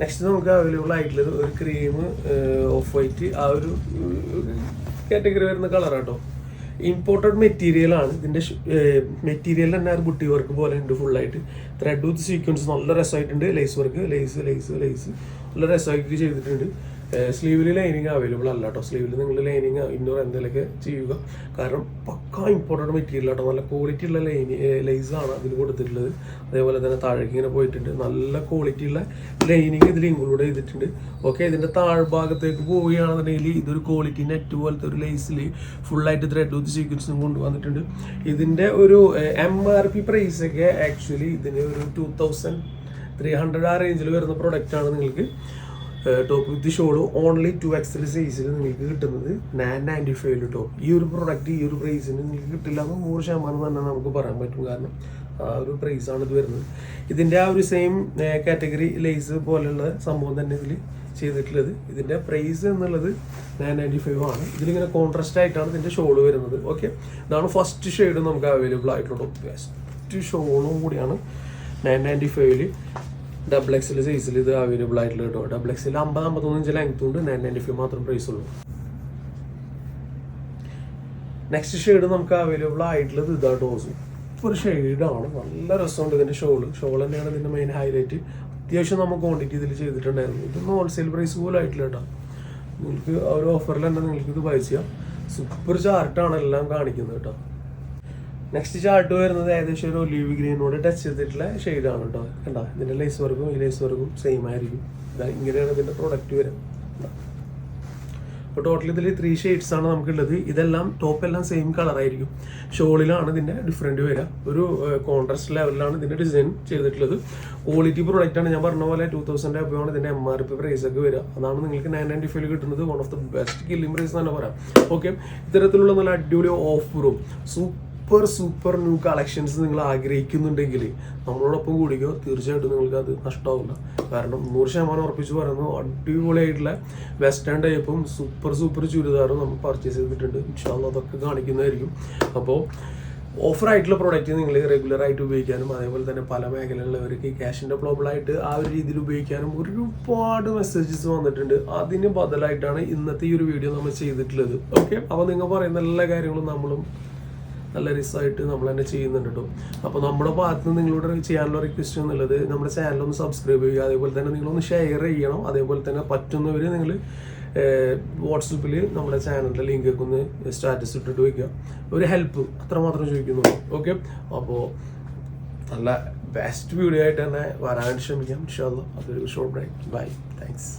നെക്സ്റ്റ് നമുക്ക് അവൈലബിൾ ആയിട്ടുള്ളത് ഒരു ക്രീം ഓഫ് വൈറ്റ് ആ ഒരു കാറ്റഗറി വരുന്ന കളർ കേട്ടോ ഇമ്പോർട്ടഡ് മെറ്റീരിയൽ ആണ്. ഇതിന്റെ മെറ്റീരിയൽ തന്നെ ഒരു ബുട്ടി വർക്ക് പോലെ ഉണ്ട് ഫുള്ളായിട്ട് ത്രെഡ് വിത്ത് സീക്വൻസ് നല്ല രസമായിട്ടുണ്ട്. Lace work lace lace lace നല്ല രസമായിട്ട് ചെയ്തിട്ടുണ്ട്. സ്ലീവിൽ ലൈനിങ് അവൈലബിൾ അല്ല കേട്ടോ സ്ലീവിൽ നിങ്ങൾ ലൈനിങ് ഇന്നോർ എന്തെങ്കിലുമൊക്കെ ചെയ്യുക. കാരണം പക്ക ഇമ്പോർട്ടന്റ് മെറ്റീരിയൽ കേട്ടോ നല്ല ക്വാളിറ്റി ഉള്ള ലൈനി ലൈസാണ് അതിൽ കൊടുത്തിട്ടുള്ളത്. അതേപോലെ തന്നെ താഴേക്ക് ഇങ്ങനെ പോയിട്ടുണ്ട്. നല്ല ക്വാളിറ്റി ഉള്ള ലൈനിങ് ഇതിൽ ഇൻക്ലൂഡ് ചെയ്തിട്ടുണ്ട്. ഓക്കെ ഇതിന്റെ താഴ്ഭാഗത്തേക്ക് പോവുകയാണെന്നുണ്ടെങ്കിൽ ഇതൊരു ക്വാളിറ്റി നെറ്റ് പോലത്തെ ഒരു ലൈസിൽ ഫുള്ളായിട്ട് ത്രെഡ് വിത്ത് സീക്വൻസും കൊണ്ടുവന്നിട്ടുണ്ട്. ഇതിന്റെ ഒരു എം ആർ പി പ്രൈസ് ഒക്കെ ആക്ച്വലി ഇതിന് ഒരു ടു തൗസൻഡ് ത്രീ ഹൺഡ്രഡ് ആ റേഞ്ചിൽ വരുന്ന പ്രൊഡക്റ്റാണ് നിങ്ങൾക്ക് top with shawl only two XL സൈസിൽ നിങ്ങൾക്ക് കിട്ടുന്നത് നയൻ നയന്റി ഫൈവ് കേട്ടോ ഈ ഒരു പ്രൊഡക്റ്റ് ഈ ഒരു പ്രൈസിന് നിങ്ങൾക്ക് കിട്ടില്ല എന്ന് നൂറ് ശതമാനം തന്നെ നമുക്ക് പറയാൻ പറ്റും. കാരണം ആ ഒരു പ്രൈസാണ് ഇത് വരുന്നത്. ഇതിന്റെ ആ ഒരു സെയിം കാറ്റഗറി ലേസ് പോലെയുള്ള സംഭവം തന്നെ ഇതിൽ ചെയ്തിട്ടുള്ളത്. ഇതിന്റെ പ്രൈസ് എന്നുള്ളത് നയൻ നയന്റി ഫൈവ് ആണ്. ഇതിലിങ്ങനെ കോൺട്രാസ്റ്റ് ആയിട്ടാണ് ഇതിന്റെ ഷോൾ വരുന്നത്. ഓക്കെ ഇതാണ് ഫസ്റ്റ് ഷെയ്ഡ് നമുക്ക് അവൈലബിൾ ആയിട്ടുള്ളൂ ബെസ്റ്റ് ഷോളും കൂടിയാണ് നയൻ നയന്റി ഫൈവിൽ ഡബിൾ എക്സിൽ സൈസിൽ ഇത് അവൈലബിൾ ആയിട്ടുള്ള കേട്ടോ ഡബിൾ എക്സിൽ അമ്പത് അമ്പത്തൊന്ന് ഇഞ്ച് ലെങ്ത് ഉണ്ട്. നയൻ നയന്റി ഫൈവ് മാത്രം പ്രൈസ് ഉള്ളൂ. നെക്സ്റ്റ് ഷെയ്ഡ് നമുക്ക് അവൈലബിൾ ആയിട്ടുള്ളത് ഇതാ ഡോസ് ഒരു ഷെയ്ഡാണ് നല്ല രസമുണ്ട് ഇതിന്റെ ഷോൾ ഷോൾ തന്നെയാണ് ഇതിന്റെ മെയിൻ ഹൈലൈറ്റ് അത്യാവശ്യം നമ്മൾ ക്വാണ്ടിറ്റി ഇതിൽ ചെയ്തിട്ടുണ്ടായിരുന്നു. ഇതൊന്നും ഹോൾസെയിൽ പ്രൈസ് പോലും ആയിട്ടില്ല കേട്ടോ നിങ്ങൾക്ക് ഒരു ഓഫറിൽ തന്നെ നിങ്ങൾക്ക് ഇത് ബൈ ചെയ്യാം. സൂപ്പർ ചാർട്ടാണ് എല്ലാം കാണിക്കുന്നത് കേട്ടോ നെക്സ്റ്റ് ചാർട്ട് വരുന്നത് ഏകദേശം ഒരു ഒലീവ് ഗ്രീനോട് ടച്ച് ചെയ്തിട്ടുള്ള ഷെയ്ഡാണ് കേട്ടോ കണ്ട? ഇതിന്റെ ലേസ് വർക്കും ഈ ലേസ് വർക്കും സെയിം ആയിരിക്കും. ഇങ്ങനെയാണ് ഇതിന്റെ പ്രൊഡക്റ്റ് വരും. അപ്പോൾ ടോട്ടൽ ഇതിൽ ത്രീ ഷെയ്ഡ്സ് ആണ് നമുക്കുള്ളത്. ഇതെല്ലാം ടോപ്പ് എല്ലാം സെയിം കളർ ആയിരിക്കും. ഷോളിലാണ് ഇതിന്റെ ഡിഫറെന്റ് വരിക ഒരു കോൺട്രാസ്റ്റ് ലെവലിലാണ് ഇതിന്റെ ഡിസൈൻ ചെയ്തിട്ടുള്ളത്. ക്വാളിറ്റി പ്രൊഡക്റ്റ് ആണ്. ഞാൻ പറഞ്ഞ പോലെ ടൂ തൗസൻഡ് ആണ് ഇതിന്റെ എം ആർ പി പ്രൈസ് ഒക്കെ വരിക അതാണ് നിങ്ങൾക്ക് നയൻ നയന്റി ഫൈവ് കിട്ടുന്നത്. One of the best killing price തന്നെ പറയാം. ഓക്കെ ഇത്തരത്തിലുള്ള നല്ല അടിപൊളി ഓഫറും super super super new collections നിങ്ങൾ ആഗ്രഹിക്കുന്നുണ്ടെങ്കിൽ നമ്മളോടൊപ്പം കൂടിക്കോ. തീർച്ചയായിട്ടും നിങ്ങൾക്ക് അത് നഷ്ടമാവില്ല കാരണം നൂറ് ശതമാനം ഉറപ്പിച്ച് പറയുന്നു അടിപൊളിയായിട്ടുള്ള വെസ്റ്റേൺ ടൈപ്പും സൂപ്പർ സൂപ്പർ ചുരിദാറും നമ്മൾ പർച്ചേസ് ചെയ്തിട്ടുണ്ട്. ഇൻഷാല്ല അതൊക്കെ കാണിക്കുന്നതായിരിക്കും. അപ്പോൾ ഓഫർ ആയിട്ടുള്ള പ്രോഡക്റ്റ് നിങ്ങൾ റെഗുലർ ആയിട്ട് ഉപയോഗിക്കാനും അതേപോലെ തന്നെ പല മേഖലകളിലവർക്ക് ക്യാഷിന്റെ ആയിട്ട് ആ ഒരു രീതിയിൽ ഉപയോഗിക്കാനും ഒരുപാട് മെസ്സേജസ് വന്നിട്ടുണ്ട്. അതിന് ബദലായിട്ടാണ് ഇന്നത്തെ ഈ ഒരു വീഡിയോ നമ്മൾ ചെയ്തിട്ടുള്ളത്. ഓക്കെ അപ്പോൾ നിങ്ങൾ പറയുന്ന എല്ലാ കാര്യങ്ങളും നമ്മളും നല്ല രസമായിട്ട് നമ്മൾ തന്നെ ചെയ്യുന്നുണ്ട് കേട്ടോ അപ്പോൾ നമ്മുടെ ഭാഗത്ത് നിന്ന് നിങ്ങളോട് ചെയ്യാനുള്ള റിക്വസ്റ്റ് എന്നുള്ളത് നമ്മുടെ ചാനൽ ഒന്ന് സബ്സ്ക്രൈബ് ചെയ്യുക. അതേപോലെ തന്നെ നിങ്ങളൊന്ന് ഷെയർ ചെയ്യണം. അതേപോലെ തന്നെ പറ്റുന്നവർ നിങ്ങൾ വാട്സപ്പിൽ നമ്മുടെ ചാനലിന്റെ ലിങ്കൊക്കെ ഒന്ന് സ്റ്റാറ്റസ് ഇട്ടിട്ട് വയ്ക്കുക ഒരു ഹെൽപ്പ് അത്രമാത്രം ചോദിക്കുന്നു ഓക്കെ അപ്പോൾ നല്ല ബെസ്റ്റ് വീഡിയോ ആയിട്ട് തന്നെ വരാൻ ശ്രമിക്കാം. ഇൻഷാല്ല അതൊരു ഷോർട്ട് ബ്രേക്ക് ബൈ താങ്ക്സ്